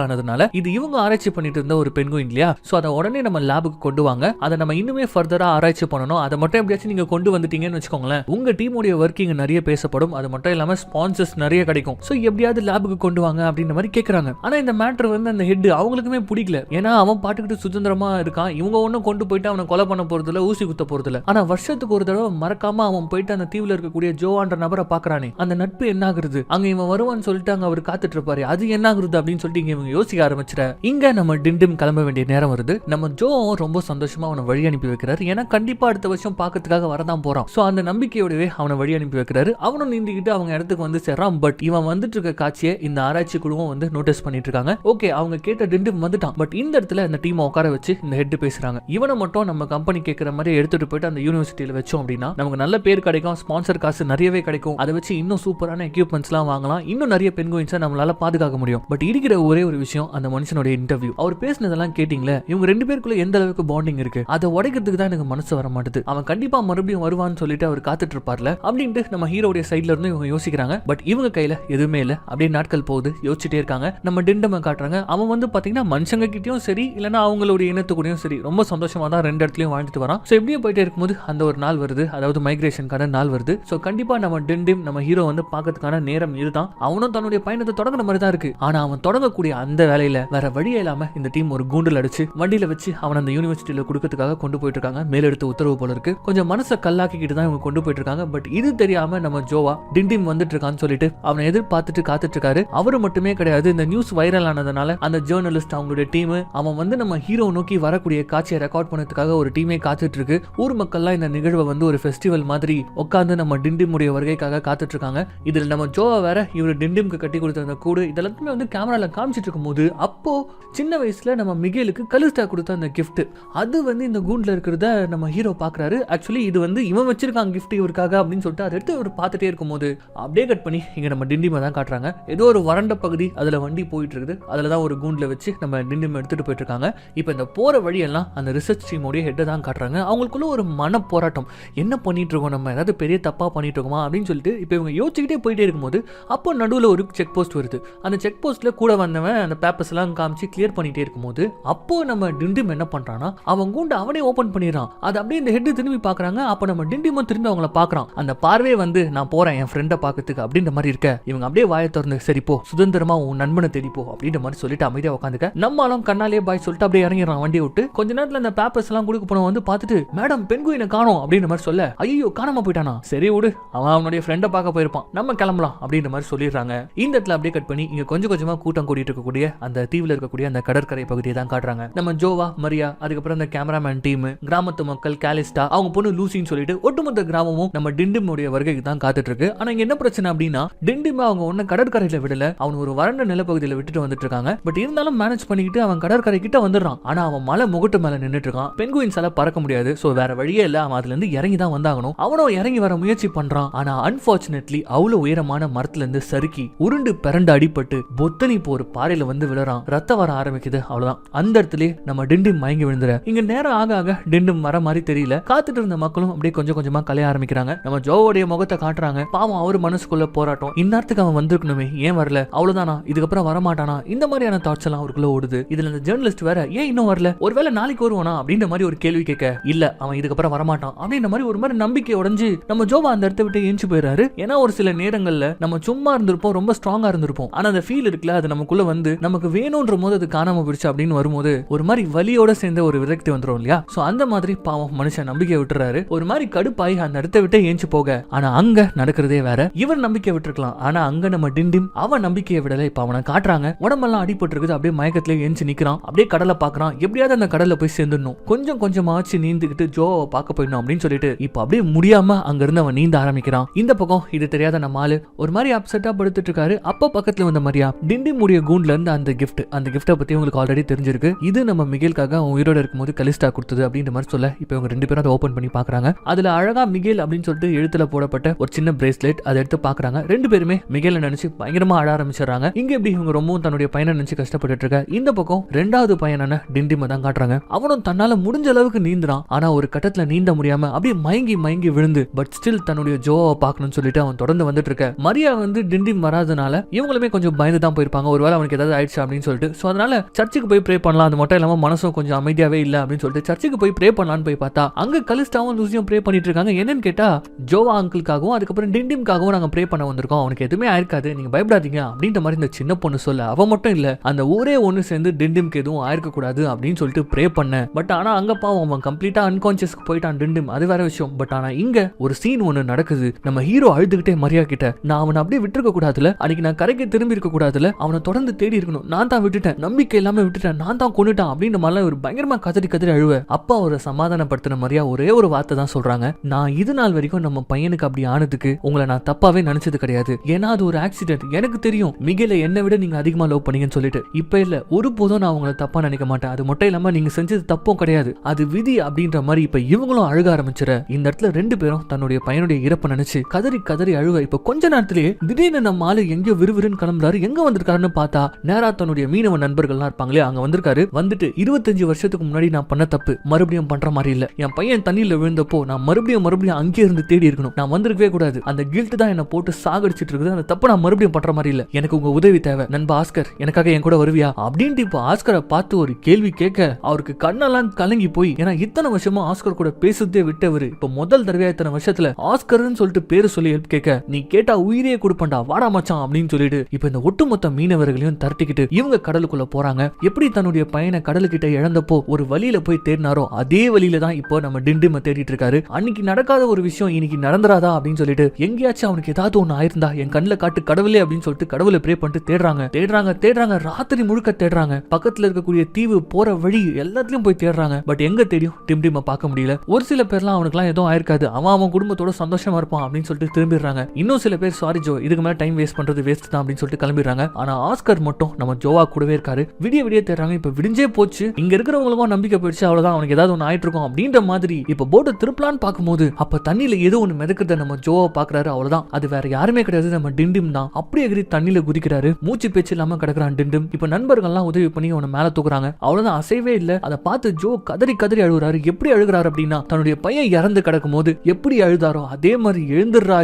ஆனதுனால இது இவங்க ஆராய்ச்சி பண்ணிட்டு இருந்த ஒரு பெண்குயின் இல்லையா? ஸோ அதை உடனே நம்ம லேபுக்கு கொண்டு வாங்க. அதை நம்ம இன்னுமே ஃபர்தரா ஆராய்ச்சி பண்ணணும். அதை மட்டும் எப்படியாச்சும் நீங்க கொண்டு வந்துட்டீங்கன்னு வச்சுக்கோங்களேன் உங்க டீமுடைய ஒர்க்கிங் நிறைய பேசப்படும். அது மட்டும் இல்லாம ஸ்பான்சர்ஸ் நிறைய கிடைக்கும். ஸோ எப்படியாவது லேபுக்கு கொண்டு வாங்க அப்படின்ற மாதிரி கேட்கறாங்க ஆனா இந்த மேட்டர் வந்து அந்த ஹெட் அவங்களுக்குமே பிடிக்கல. ஏன்னா அவன் பாட்டுக்கிட்டு சுதந்திரமா இருக்கான். இவங்க ஒன்றும் கொண்டு போயிட்டு அவனை கொலை பண்ண போறது இல்ல ஊசி குத்த போறது இல்ல ஆனா வருஷத்துக்கு ஒரு தடவை மறக்காம அவன் போயிட்டு அந்த தீவுல இருக்கக்கூடிய ஜோவான்ற நபரை பாக்குறானே. அந்த நட்பு என்னாகிறது? அங்க இவன் வருவான்னு சொல்லிட்டு அங்க அவர் காத்துட்டு இருப்பாரு அது என்னாகிறது அப்படின்னு சொல்லிட்டு இங்க இவங்க யோசிக்க ஆரம்பிச்சிட இங்க நம்ம டிண்டும் கிளம்ப வேண்டிய நேரம் வருது. நம்ம ஜோ ரொம்ப சந்தோஷமா அவனை வழி அனுப்பி வைக்கிறாரு. ஏன்னா கண்டிப்பா அடுத்த வருஷம் பாக்கிறதுக்காக வரதான் போறான். சோ அந்த நம்பிக்கையோடவே அவனை வழி அனுப்பி வைக்கிறாரு. அவனும் நீந்திக்கிட்டு அவங்க இடத்துக்கு வந்து சேர்றான். பட் இவன் வந்துட்டு இருக்க காட்சியை இந்த ஆராய்ச்சி குழுவும் வந்து நோட்டீஸ் பண்ணிட்டு இருக்காங்க ஓகே அவங்க கேட்ட டிண்டும் வந்துட்டான். பட் இந்த இடத்துல இந்த டீமை உட்கார வச்சு இந்த ஹெட் பேசுறாங்க. இவனை மட்டும் நம்ம கம்பெனி கேட்கிற மாதிரி எடுத்துட்டு போயிட்டு அந்த யூனிவர்சிட்டியில வச்சோம் அப்படின்னா நமக்கு நல்ல பேர் கிடைக்கும். ஸ்பான்சர் காசு நிறையவே கிடைக்கும். அதை வச்சு இன்னும் சூப்பரான எக்யூப்மெண்ட்ஸ்லாம் வாங்கலாம். இன்னும் நிறைய பெண்கோயின்ஸை நம்மளால பாதுகாக்க முடியும். பட் இருக்கிற ஒரே ஒரு விஷயம் அந்த மனுஷனுடைய இன்டர்வியூ அவர் பேசினதெல்லாம் கேட்டிங்களே? இவங்க ரெண்டு பேருக்குள்ள எந்த அளவுக்கு பாண்டிங் இருக்கு? அதை உடைக்கிறதுக்கு தான் எனக்கு மனசு வர மாட்டுது அவன் கண்டிப்பா மறுபடியும் வருவான்னு சொல்லிட்டு அவர் காத்துட்டு இருப்பார்ல அப்படின்ட்டு நம்ம ஹீரோடைய சைட்ல இருந்து இவங்க யோசிக்கிறாங்க. பட் இவங்க கையில எதுவுமே இல்லை. அப்படியே நாட்கள் போகுது. யோசிச்சுட்டே இருக்காங்க. நம்ம டிண்டமை காட்டுறாங்க. அவன் வந்து பாத்தீங்கன்னா மனுஷங்க கிட்டயும் சரி இல்லைன்னா அவங்களுடைய இனத்து கூடயும் சரி ரொம்ப சந்தோஷமா தான் ரெண்டு இடத்துலயும் வாழ்ந்துட்டு வரான். ஸோ எப்படியே போயிட்டே இருக்கும்போது அந்த ஒரு நாள் வருது. அதாவது மைக்ரேஷனுக்கான நாள் வருது. ஸோ கண்டிப்பா நம்ம டிண்டிம் நம்ம ஹீரோ வந்து பார்க்கறதுக்கான நேரம் இதுதான். அவனும் தன்னுடைய பயணத்தை தொடங்குற மாதிரி தான் இருக்கு. ஆனா அவன் தொடங்கக்கூடிய அந்த வேலையில வேற வழியே இல்லாம இந்த டீம் ஒரு கூண்டில் அடிச்சு வண்டியில வச்சு அவன் அந்த யூனிவர்சிட்டியில கொடுக்கறதுக்காக கொண்டு போயிட்டு இருக்காங்க மேலெடுத்து உத்தரவு போல இருக்கு. கொஞ்சம் மனசை கல்லாக்கிக்கிட்டு தான் இவங்க கொண்டு போயிட்டு இருக்காங்க பட் இது தெரியாம நம்ம ஜோவா டிண்டிம் வந்துட்டு இருக்கான்னு சொல்லிட்டு அவனை எதிர்பார்த்துட்டு காத்துட்டு இருக்காரு அவரு மட்டுமே கிடையாது. இந்த நியூஸ் வைரல் ஆனதுனால அந்த ஜேர்னலிஸ்ட் அவங்களுடைய டீம் அவன் வந்து நம்ம ஹீரோ நோக்கி வரக்கூடிய காட்சியை ரெக்கார்ட் பண்ணதுக்காக ஒரு டீமே காத்துட்டு இருக்கு ஊர் மக்கள்லாம் இந்த நிகழ்வை வந்து ஒரு ஃபெஸ்டிவல் மாதிரி உட்காந்து நம்ம டிண்டிமுடைய வருகைக்காக காத்துட்டு இருக்காங்க இதில் நம்ம ஜோவா வேற இவர் டிண்டிம்க்கு கட்டி கொடுத்த அந்த கூடு இதெல்லாத்தையுமே வந்து கேமராவில் காமிச்சிட்டு இருக்கும்போது அப்போ சின்ன வயசுல நம்ம மிகேலுக்கு கலிஸ்டா கொடுத்த அந்த கிஃப்ட் அது வந்து இந்த கூண்டில் இருக்கிறத நம்ம ஹீரோ பார்க்குறாரு ஆக்சுவலி இது வந்து இவன் வச்சிருக்காங்க கிஃப்ட் இவருக்காக அப்படின்னு சொல்லிட்டு அதை எடுத்து இவர் பார்த்துட்டே இருக்கும்போது அப்படியே கட் பண்ணி இங்கே நம்ம டிண்டிமை தான் காட்டுறாங்க. ஏதோ ஒரு வறண்ட பகுதி அதில் வண்டி போயிட்டு இருக்குது அதில் தான் ஒரு கூண்டில் வச்சு நம்ம டிண்டிமை எடுத்துகிட்டு போயிட்டு இருக்காங்க இப்போ இந்த போகிற வழியெல்லாம் அந்த ரிசர்ச் டீமோடைய ஹெட்டை தான் காட்டுறாங்க. அவங்களுக்குள்ள ஒரு மன போராட்டம் என்ன பண்ணிட்டு இருக்கோம் நம்ம? ஏதாவது பெரிய தப்பாக பண்ணிட்டு இருக்கோமா அப்படின்னு சொல்லிட்டு இப்போ இவங்க யோசிச்சுக்கிட்டே போயிட்டே இருக்கும்போது அப்போ நடுவில் ஒரு செக் போஸ்ட் வருது. அந்த செக் போஸ்ட்டில் கூட வந்தவன் அந்த பேப்பர்ஸ்லாம் காமிச்சு கிளியர் பண்ணிட்டே இருக்கும்போது அப்போ நம்ம டிண்டிம் என்ன பண்ணுறான்னா அவன் கூண்டு அவனே ஓப்பன் பண்ணிடுறான். அது அப்படியே இந்த ஹெட் திரும்பி பார்க்குறாங்க அப்போ நம்ம டிண்டிமும் திரும்பி அவங்கள பார்க்குறான் அந்த பார்வையே வந்து நான் போகிறேன் என் ஃப்ரெண்டை பார்க்கறதுக்கு அப்படின்ற மாதிரி இருக்க. இவங்க அப்படியே வாயை திறந்து சரி போ சுதந்திரமா உன் நண்பனை தேடி அப்படின்ற மாதிரி சொல்லிட்டு அமைதியாக உட்காந்துக்க நம்மளும் கண்ணாலே பாய் சொல்லிட்டு அப்படியே இறங்கிடுறான் வண்டியை விட்டு. கொஞ்ச நேரத்தில் அந்த பேப்பர்ஸ் எல்லாம் கொடுக்க போன வந்து பார்த்துட்டு மேடம் பெண்குயினை காணோம் அப்படின்ற மாதிரி சொல்ல. ஐயோ காணாம போயிட்டானா? சரி விடு அவன் அவனுடைய ஃப்ரெண்டை பார்க்க போயிருப்பான். நம்ம கிளம்பலாம் அப்படின்ற மாதிரி சொல்லிடுறாங்க. இந்த இடத்துல அப்படியே கட் பண்ணி இங்க கொஞ்சம் கொஞ்சமா கூட்டம் கூட்டிட்டு இருக்கக்கூடிய அந்த தீவில் இருக்கக்கூடிய அந்த கடற்கரை பகுதியை தான் காட்டுறாங்க. நம்ம ஜோவா மரியா அதுக்கப்புறம் அந்த கேமராமேன் டீம் கிராமத்து மக்கள் கேலிஸ்டா அவங்க பொண்ணு லூசின்னு சொல்லிட்டு ஒட்டுமொத்த கிராமமும் நம்ம டிண்டிமுடைய வருகைக்கு தான் காத்துட்டு இருக்கு. ஆனா இங்க என்ன பிரச்சனை அப்படின்னா டிண்டிம் அவங்க ஒன்னும் கடற்கரையில விடல. அவன் ஒரு வறண்ட நிலப்பகுதியில விட்டுட்டு வந்துட்டு இருக்காங்க. பட் இருந்தாலும் மேனேஜ் பண்ணிக்கிட்டு அவன் கடற்கரை கிட்ட வந்துடுறான். ஆனா அவன் மலை முகட்டு மேல நின்றுட்டு இருக்கான். பெண்குயின்ஸால பறக்க முடியாது. சோ வேற வழியே இல்ல. அவன் அதுல இருந்து இறங்கி தான் வந்தாகணும். அவனும் இறங்கி வர முயற்சி பண்றான். ஆனா அன்பார்ச்சுனேட்லி அவ்வளவு உயரமான மரத்துல இருந்து சறுக்கி உருண்டு பிறண்டு அடிபட்டு பொத்தனி போர் பாறையில வந்து விழறான். ரத்தம் வர ஆரம்பிக்குது அவ்வளவுதான். அந்த இடத்துல நம்ம டிண்டிம் மயங்கி விழுந்துற இங்க நேரம் ஆக ஆக டிண்டும் வர மாதிரி தெரியல. காத்துட்டு இருந்த மக்களும் அப்படியே கொஞ்சம் கொஞ்சமா கலைய ஆரம்பிக்கிறாங்க. நம்ம ஜோவோடைய முகத்தை காட்டுறாங்க. பாவம் அவர் மனசுக்குள்ள போராட்டம். இந்நேரத்துக்கு அவன் வந்திருக்கணுமே ஏன் வரல? அவ்வளவுதானா? இதுக்கப்புறம் வரமாட்டானா? இந்த மாதிரியான தாட்ஸ் எல்லாம் அவருக்குள்ள ஓடுது. இதுல இந்த ஜேர்னலிஸ்ட் வேற ஏன் இன்னும் வரல? ஒருவேளை நாளைக்கு வருவானா? அப்படின்ற மாதிரி ஒரு கேள்வி கேட்க இல்ல அவன் இதுக்கப்புறம் வரமாட்டான். அப்படின்ற மாதிரி ஒரு மாதிரி நம்பிக்கை உடைஞ்சு நம்ம ஜோவா அந்த இடத்த விட்டு எஞ்சி போயிடுறாரு ஏன்னா ஒரு சில நேரங்கள்ல நம்ம சும்மா இருந்திருப்போம் ரொம்ப ஸ்ட்ராங்கா இருந்திருப்போம். ஆனா அந்த ஃபீல் இருக்குல்ல அது நமக்குள்ள வந்து நமக்கு வேணும்ன்ற போது அது காணாம போயிடுச்சு அப்படின்னு வரும்போது ஒரு மாதிரி வலியோட சேர்ந்த ஒரு விரக்தி வந்துடும் இல்லையா? சோ அந்த மாதிரி பாவம் மனுஷன் நம்பிக்கை விட்டுறாரு. ஒரு மாதிரி கடுப்பாய் அந்த இடத்த விட்டு ஏஞ்சி போக. ஆனா அங்க நடக்கிறதே வேற. இவர் நம்பிக்கை விட்டுருக்கலாம். ஆனா அங்க நம்ம டிண்டிம் அவன் நம்பிக்கையை விடல. இப்ப அவனை காட்டுறாங்க. உடம்பெல்லாம் அடிபட்டு இருக்குது அப்படியே மயக்கத்திலே ஏஞ்சு நிக்கிறான். அப்படியே கடலை பாக்குறான் எப்படியாவது அந்த கடல்ல போய் சேர்ந்துடணும். கொஞ்சம் கொஞ்சமாச்சு நீந்துக்கிட்டு ஜோவை பார்க்க போயிடணும் அப்படின்னு சொல்லிட்டு இப்ப அப்படியே முடியாம அங்க இருந்து அவன் நீந்த ஆரம்பிக்கிறான். இந்த பக்கம் இது தெரியாது நம்ம ஆளு ஒரு மாதிரி அப்செட்டா படுத்துட்டு இருக்காரு அப்ப பக்கத்துல வந்த மாதிரியா? டிண்டி முடிய கூண்ட்ல இருந்து அந்த கிஃப்ட் அந்த கிஃப்ட்டை பத்தி உங்களுக்கு ஆல்ரெடி தெரிஞ்சிருக்கு. இது நம்ம மிகேலுக்காக உயிரோட இருக்கும்போது கலிஸ்டா கொடுத்தது அப்படின்ற மாதிரி சொல்ல இப்போ இவங்க ரெண்டு பேரும் அதை ஓபன் பண்ணி பாக்குறாங்க. அதுல அழகா மிகேல் அப்படின்னு சொல்லிட்டு எழுத்துல போடப்பட்ட ஒரு சின்ன பிரேஸ்லெட் அதை எடுத்து பாக்குறாங்க. ரெண்டு பேருமே மிகேல நினைச்சு பயங்கரமா ஆட ஆரம்பிச்சிடுறாங்க. இங்க எப்படி இவங்க ரொம்பவும் தன்னுடைய பையனை நினைச்சு கஷ்டப்பட்டுட்டு இருக்க இந்த பக்கம் ரெண்டாவது பையனான டிண்டிமை தான் காட்டுறாங்க. அவனும் தன்னால முடிஞ்ச அளவுக்கு நீந்துறான். ஆனா ஒரு கட்டத்துல நீந்த முடியாம அப்படியே மயங்கி மயங்கி விழுந்து பட் ஸ்டில் தன்னுடைய ஜோவை பார்க்கணும்னு சொல்லிட்டு அவன் தொடர்ந்து தொடர்ந்து வந்துட்டு இருக்க மரியா வந்து டிண்டிம் வராதனால இவங்களுமே கொஞ்சம் பயந்து தான் போயிருப்பாங்க. ஒருவேளை அவனுக்கு ஏதாவது ஆயிடுச்சு அப்படின்னு சொல்லிட்டு. ஸோ அதனால சர்ச்சுக்கு போய் ப்ரே பண்ணலாம். அது மட்டும் இல்லாம மனசும் கொஞ்சம் அமைதியாவே இல்லை அப்படின்னு சொல்லிட்டு சர்ச்சுக்கு போய் ப்ரே பண்ணலான்னு போய் பார்த்தா அங்க கலிஸ்டாவும் லூசியும் ப்ரே பண்ணிட்டு இருக்காங்க என்னன்னு கேட்டா ஜோவா அங்கிள்காகவும் அதுக்கப்புறம் டிண்டிம்காகவும் நாங்க ப்ரே பண்ண வந்திருக்கோம். அவனுக்கு எதுவுமே ஆயிருக்காது. நீங்க பயப்படாதீங்க அப்படின்ற மாதிரி இந்த சின்ன பொண்ணு சொல்ல. அவ மட்டும் இல்ல அந்த ஊரே ஒன்று சேர்ந்து டிண்டிம்க்கு எதுவும் ஆயிருக்க கூடாது அப்படின்னு சொல்லிட்டு ப்ரே பண்ண. பட் ஆனா அங்க பாவம் அவன் கம்ப்ளீட்டா அன்கான்சியஸ்க்கு போயிட்டான் டிண்டிம். அது வேற விஷயம். பட் ஆனா இங்க ஒரு சீன் ஒன்று நடக்குது. நம்ம ஹீரோ அழுதுகிட்டே மரியா கிட்ட நான் அவனை அப்படியே விட்டுருக்க கூடாதுல அன்னைக்கு நான் கரைக்கு திரும்பி இருக்க கூடாதுல அவனை தொடர்ந்து தேடி இருக்கணும். நான் தான் விட்டுட்டேன். நம்பிக்கை இல்லாம விட்டுட்டேன். நான் தான் கொண்டுட்டான் அப்படின்ற மாதிரிலாம் ஒரு பயங்கரமா கதறி கதறி அழுவ. அப்பா அவரை சமாதானப்படுத்தின மாதிரியா ஒரே ஒரு வார்த்தை தான் சொல்றாங்க. நான் இது நாள் வரைக்கும் நம்ம பையனுக்கு அப்படி ஆனதுக்கு உங்களை நான் தப்பாவே நினைச்சது கிடையாது. ஏன்னா அது ஒரு ஆக்சிடென்ட் எனக்கு தெரியும். மிகையில என்னை விட நீங்க அதிகமா லவ் பண்ணீங்கன்னு சொல்லிட்டு. இப்ப இல்ல. ஒரு போதும் நான் உங்களை தப்பா நினைக்க மாட்டேன். அது மட்டும் இல்லாம நீங்க செஞ்சது தப்பும் கிடையாது. அது விதி அப்படின்ற மாதிரி இப்ப இவங்களும் அழுக ஆரம்பிச்சிட இந்த இடத்துல ரெண்டு பேரும் தன்னுடைய பையனுடைய இறப்பை நினைச்சு கதறி கதறி அழுவ இப்ப கொஞ்ச நேரத்திலேயே திடீர்னு நம்ம ஆளு எங்கேயோ விறுவிறுன்னு கிளம்புறாரு. எங்க வந்திருக்காருன்னு பார்த்தா நேரா தன்னுடைய மீனவ நண்பர்கள்லாம் இருப்பாங்களே அங்க வந்திருக்காரு. வந்துட்டு இருபத்தஞ்சு வருஷத்துக்கு முன்னாடி நான் பண்ண தப்பு மறுபடியும் பண்ற மாதிரி இல்ல. என் பையன் தண்ணியில விழுந்தப்போ நான் மறுபடியும் மறுபடியும் அங்கே இருந்து தேடி இருக்கணும். நான் வந்திருக்கவே கூடாது. அந்த கில்ட் தான் என்ன போட்டு சாகடிச்சிட்டு இருக்குது. அந்த தப்பு நான் மறுபடியும் பண்ற மாதிரி இல்ல. எனக்கு உங்க உதவி தேவை. நண்பா ஆஸ்கர் எனக்காக என் கூட வருவியா? அப்படின்ட்டு இப்போ ஆஸ்கரை பார்த்து ஒரு கேள்வி கேட்க அவருக்கு கண்ணெல்லாம் கலங்கி போய் ஏன்னா இத்தனை வருஷமா ஆஸ்கர் கூட பேசுறதே விட்டவர். இப்போ முதல் தடவையா இத்தனை வருஷத்துல ஆஸ்கர்னு சொல்லிட்டு பேரு சொல்லி ஹெல்ப் கேட்க நீ கேட்டா உயிரே கொடுப்பண்டா வாடா மச்சான் அப்படின்னு சொல்லிட்டு இப்போ இந்த ஒட்டுமொத்த மீனவர்களையும் தரட்டிக்கிட்டு இவங்க கடலுக்குள்ள போறாங்க. எப்படி தன்னுடைய பையனை கடலுக்கிட்ட இழந்தப்போ ஒரு வழியில போய் தேடினாரோ அதே வழியில தான் இப்போ நம்ம டிண்டிம தேடிட்டு இருக்காரு. அன்னைக்கு நடக்காத ஒரு விஷயம் இன்னைக்கு நடந்துராதா அப்படின்னு சொல்லிட்டு எங்கேயாச்சும் அவனுக்கு ஏதாவது ஒண்ணு ஆயிருந்தா என் கண்ணில் காட்டு கடவுளே அப்படின்னு சொல்லிட்டு கடவுளை ப்ரே பண்ணிட்டு தேடுறாங்க. தேடுறாங்க தேடுறாங்க ராத்திரி முழுக்க தேடுறாங்க. பக்கத்துல இருக்கக்கூடிய தீவு போற வழி எல்லாத்துலயும் போய் தேடுறாங்க. பட் எங்க தெரியும் டிம் டிம்மை பார்க்க முடியல. ஒரு சில பேர்லாம் அவனுக்குலாம் எதுவும் ஆயிருக்காது. அவன் அவன் குடும்பத்தோட சந்தோஷமா இருப்பான் அப்படின்னு சொல்லிட்டு திரும்பிடுறாங்க. இன்னும் சில பேர் சாரி ஜோ இதுக்கு மேல டைம் வேஸ்ட் பண்றது வேஸ்ட் தான் அப்படின்னு சொல்லிட்டு கிளம்பிடுறாங்க. ஆனா ஆஸ்கர் மட்டும் நம்ம ஜோவா கூடவே இருக்காரு. விடிய விடிய தேடுறாங்க. இப்ப விடிஞ்சே போச்சு. இங்க இருக்கிறவங்களுக்கும் நம்பிக்கை போயிடுச்சு. அவ்வளவுதான். அவனுக்கு ஏதாவது ஒன்று ஆயிட்டு இருக்கும் அப்படின்ற மாதிரி இப்ப போட்டை திருப்பலான்னு பார்க்கும்போது அப்ப தண்ணியில ஏதோ ஒன்று மிதக்கிறத நம்ம ஜோவா பாக்குறாரு அவ்வளவுதான். அது வேற யாருமே கிடையாது. நம்ம டிண்டிம் தான். அப்படியே எகிரி தண்ணியில குதிக்கிறாரு. மூச்சு பேச்சு இல்லாம கிடக்குறான் டிண்டும். இப்ப நண்பர்கள்லாம் உதவி பண்ணி அவனை மேல தூக்குறாங்க. அவ்வளவுதான். அசைவே இல்ல. அதை பார்த்து ஜோ கதறி கதறி அழுகுறாரு. எப்படி அழுகுறாரு அப்படின்னா தன்னுடைய பையன் இறந்து கிடக்கும் போது எப்படி அழுதாரோ அதே மாதிரி எழுந்துடுறா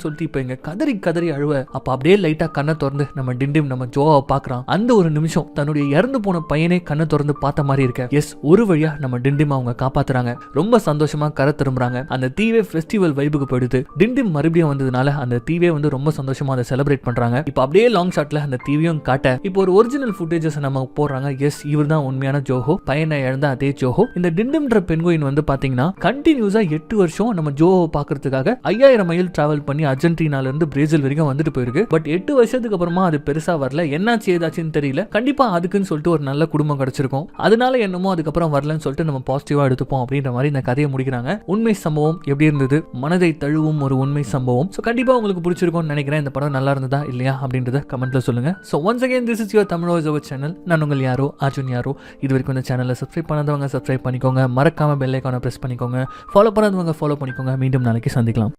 எழுந்துறான்னு சொல்லிட்டு இப்ப இங்க கதறி கதறி அழுவ. அப்ப அப்படியே லைட்டா கண்ணை திறந்து நம்ம டிண்டிம் நம்ம ஜோவை பாக்குறான் அந்த ஒரு நிமிஷம் தன்னுடைய இறந்து போன பையனே கண்ணை திறந்து பார்த்த மாதிரி இருக்க. எஸ் ஒரு வழியா நம்ம டிண்டிம் அவங்க காப்பாத்துறாங்க. ரொம்ப சந்தோஷமா கரை திரும்புறாங்க. அந்த தீவே ஃபெஸ்டிவல் வைபுக்கு போயிடுது. டிண்டிம் மறுபடியும் வந்ததுனால அந்த தீவே வந்து ரொம்ப சந்தோஷமா அதை செலிப்ரேட் பண்றாங்க. இப்போ அப்படியே லாங் ஷாட்ல அந்த தீவையும் காட்ட இப்போ ஒரு ஒரிஜினல் ஃபுட்டேஜஸ் நம்ம போடுறாங்க. எஸ் இவர் தான் உண்மையான ஜோஹோ. பையனை இழந்த அதே ஜோஹோ. இந்த டிண்டிம்ன்ற பெண்கோயின் வந்து பாத்தீங்கன்னா கண்டினியூஸா எட்டு வருஷம் நம்ம ஜோஹோ பாக்குறதுக்காக ஐயாயிரம் மைல் டிராவல் பண்ணி அர்ஜென்டினாலிருந்து பிரேசில் வரைக்கும் வந்துட்டு போயிருக்கு. பட் எட்டு வருஷத்துக்கு அப்புறமா அது பெருசா வரல. என்னாச்சு ஏதாச்சுன்னு தெரியல. கண்டிப்பா அதுக்குன்னு சொல்லிட்டு ஒரு நல்ல குடும்பம் கிடைச்சிருக்கும். அதனால என்னமோ அதுக்கப்புறம் வரலன்னு சொல்லிட்டு நம்ம பாசிட்டிவா எடுத்துப்போம் அப்படின்ற மாதிரி இந்த கதையை முடிக்கிறாங்க. உண்மை சம்பவம் எப்படி இருந்தது? மனதை தழுவும் ஒரு உண்மை சம்பவம். ஸோ கண்டிப்பா உங்களுக்கு பிடிச்சிருக்கும்னு நினைக்கிறேன். இந்த படம் நல்லா இருந்ததா இல்லையா அப்படின்றத கமெண்ட்ல சொல்லுங்க. So once again this is your Tamil voice channel நான் உங்கள் யாரோ? அர்ஜுன் யாரோ? இது வரைக்கும் இந்த சேனலை சப்ஸ்கிரைப் பண்ணாதவங்க சப்ஸ்கிரைப் பண்ணிக்கோங்க. மறக்காம பெல் ஐக்கானை ப்ரெஸ் பண்ணிக்கோங்க. ஃபாலோ பண்ணாதவங்க ஃபாலோ பண்ணிக்கோங்க. மீண்டும் நாளைக்கு சந்திக்கலாம்.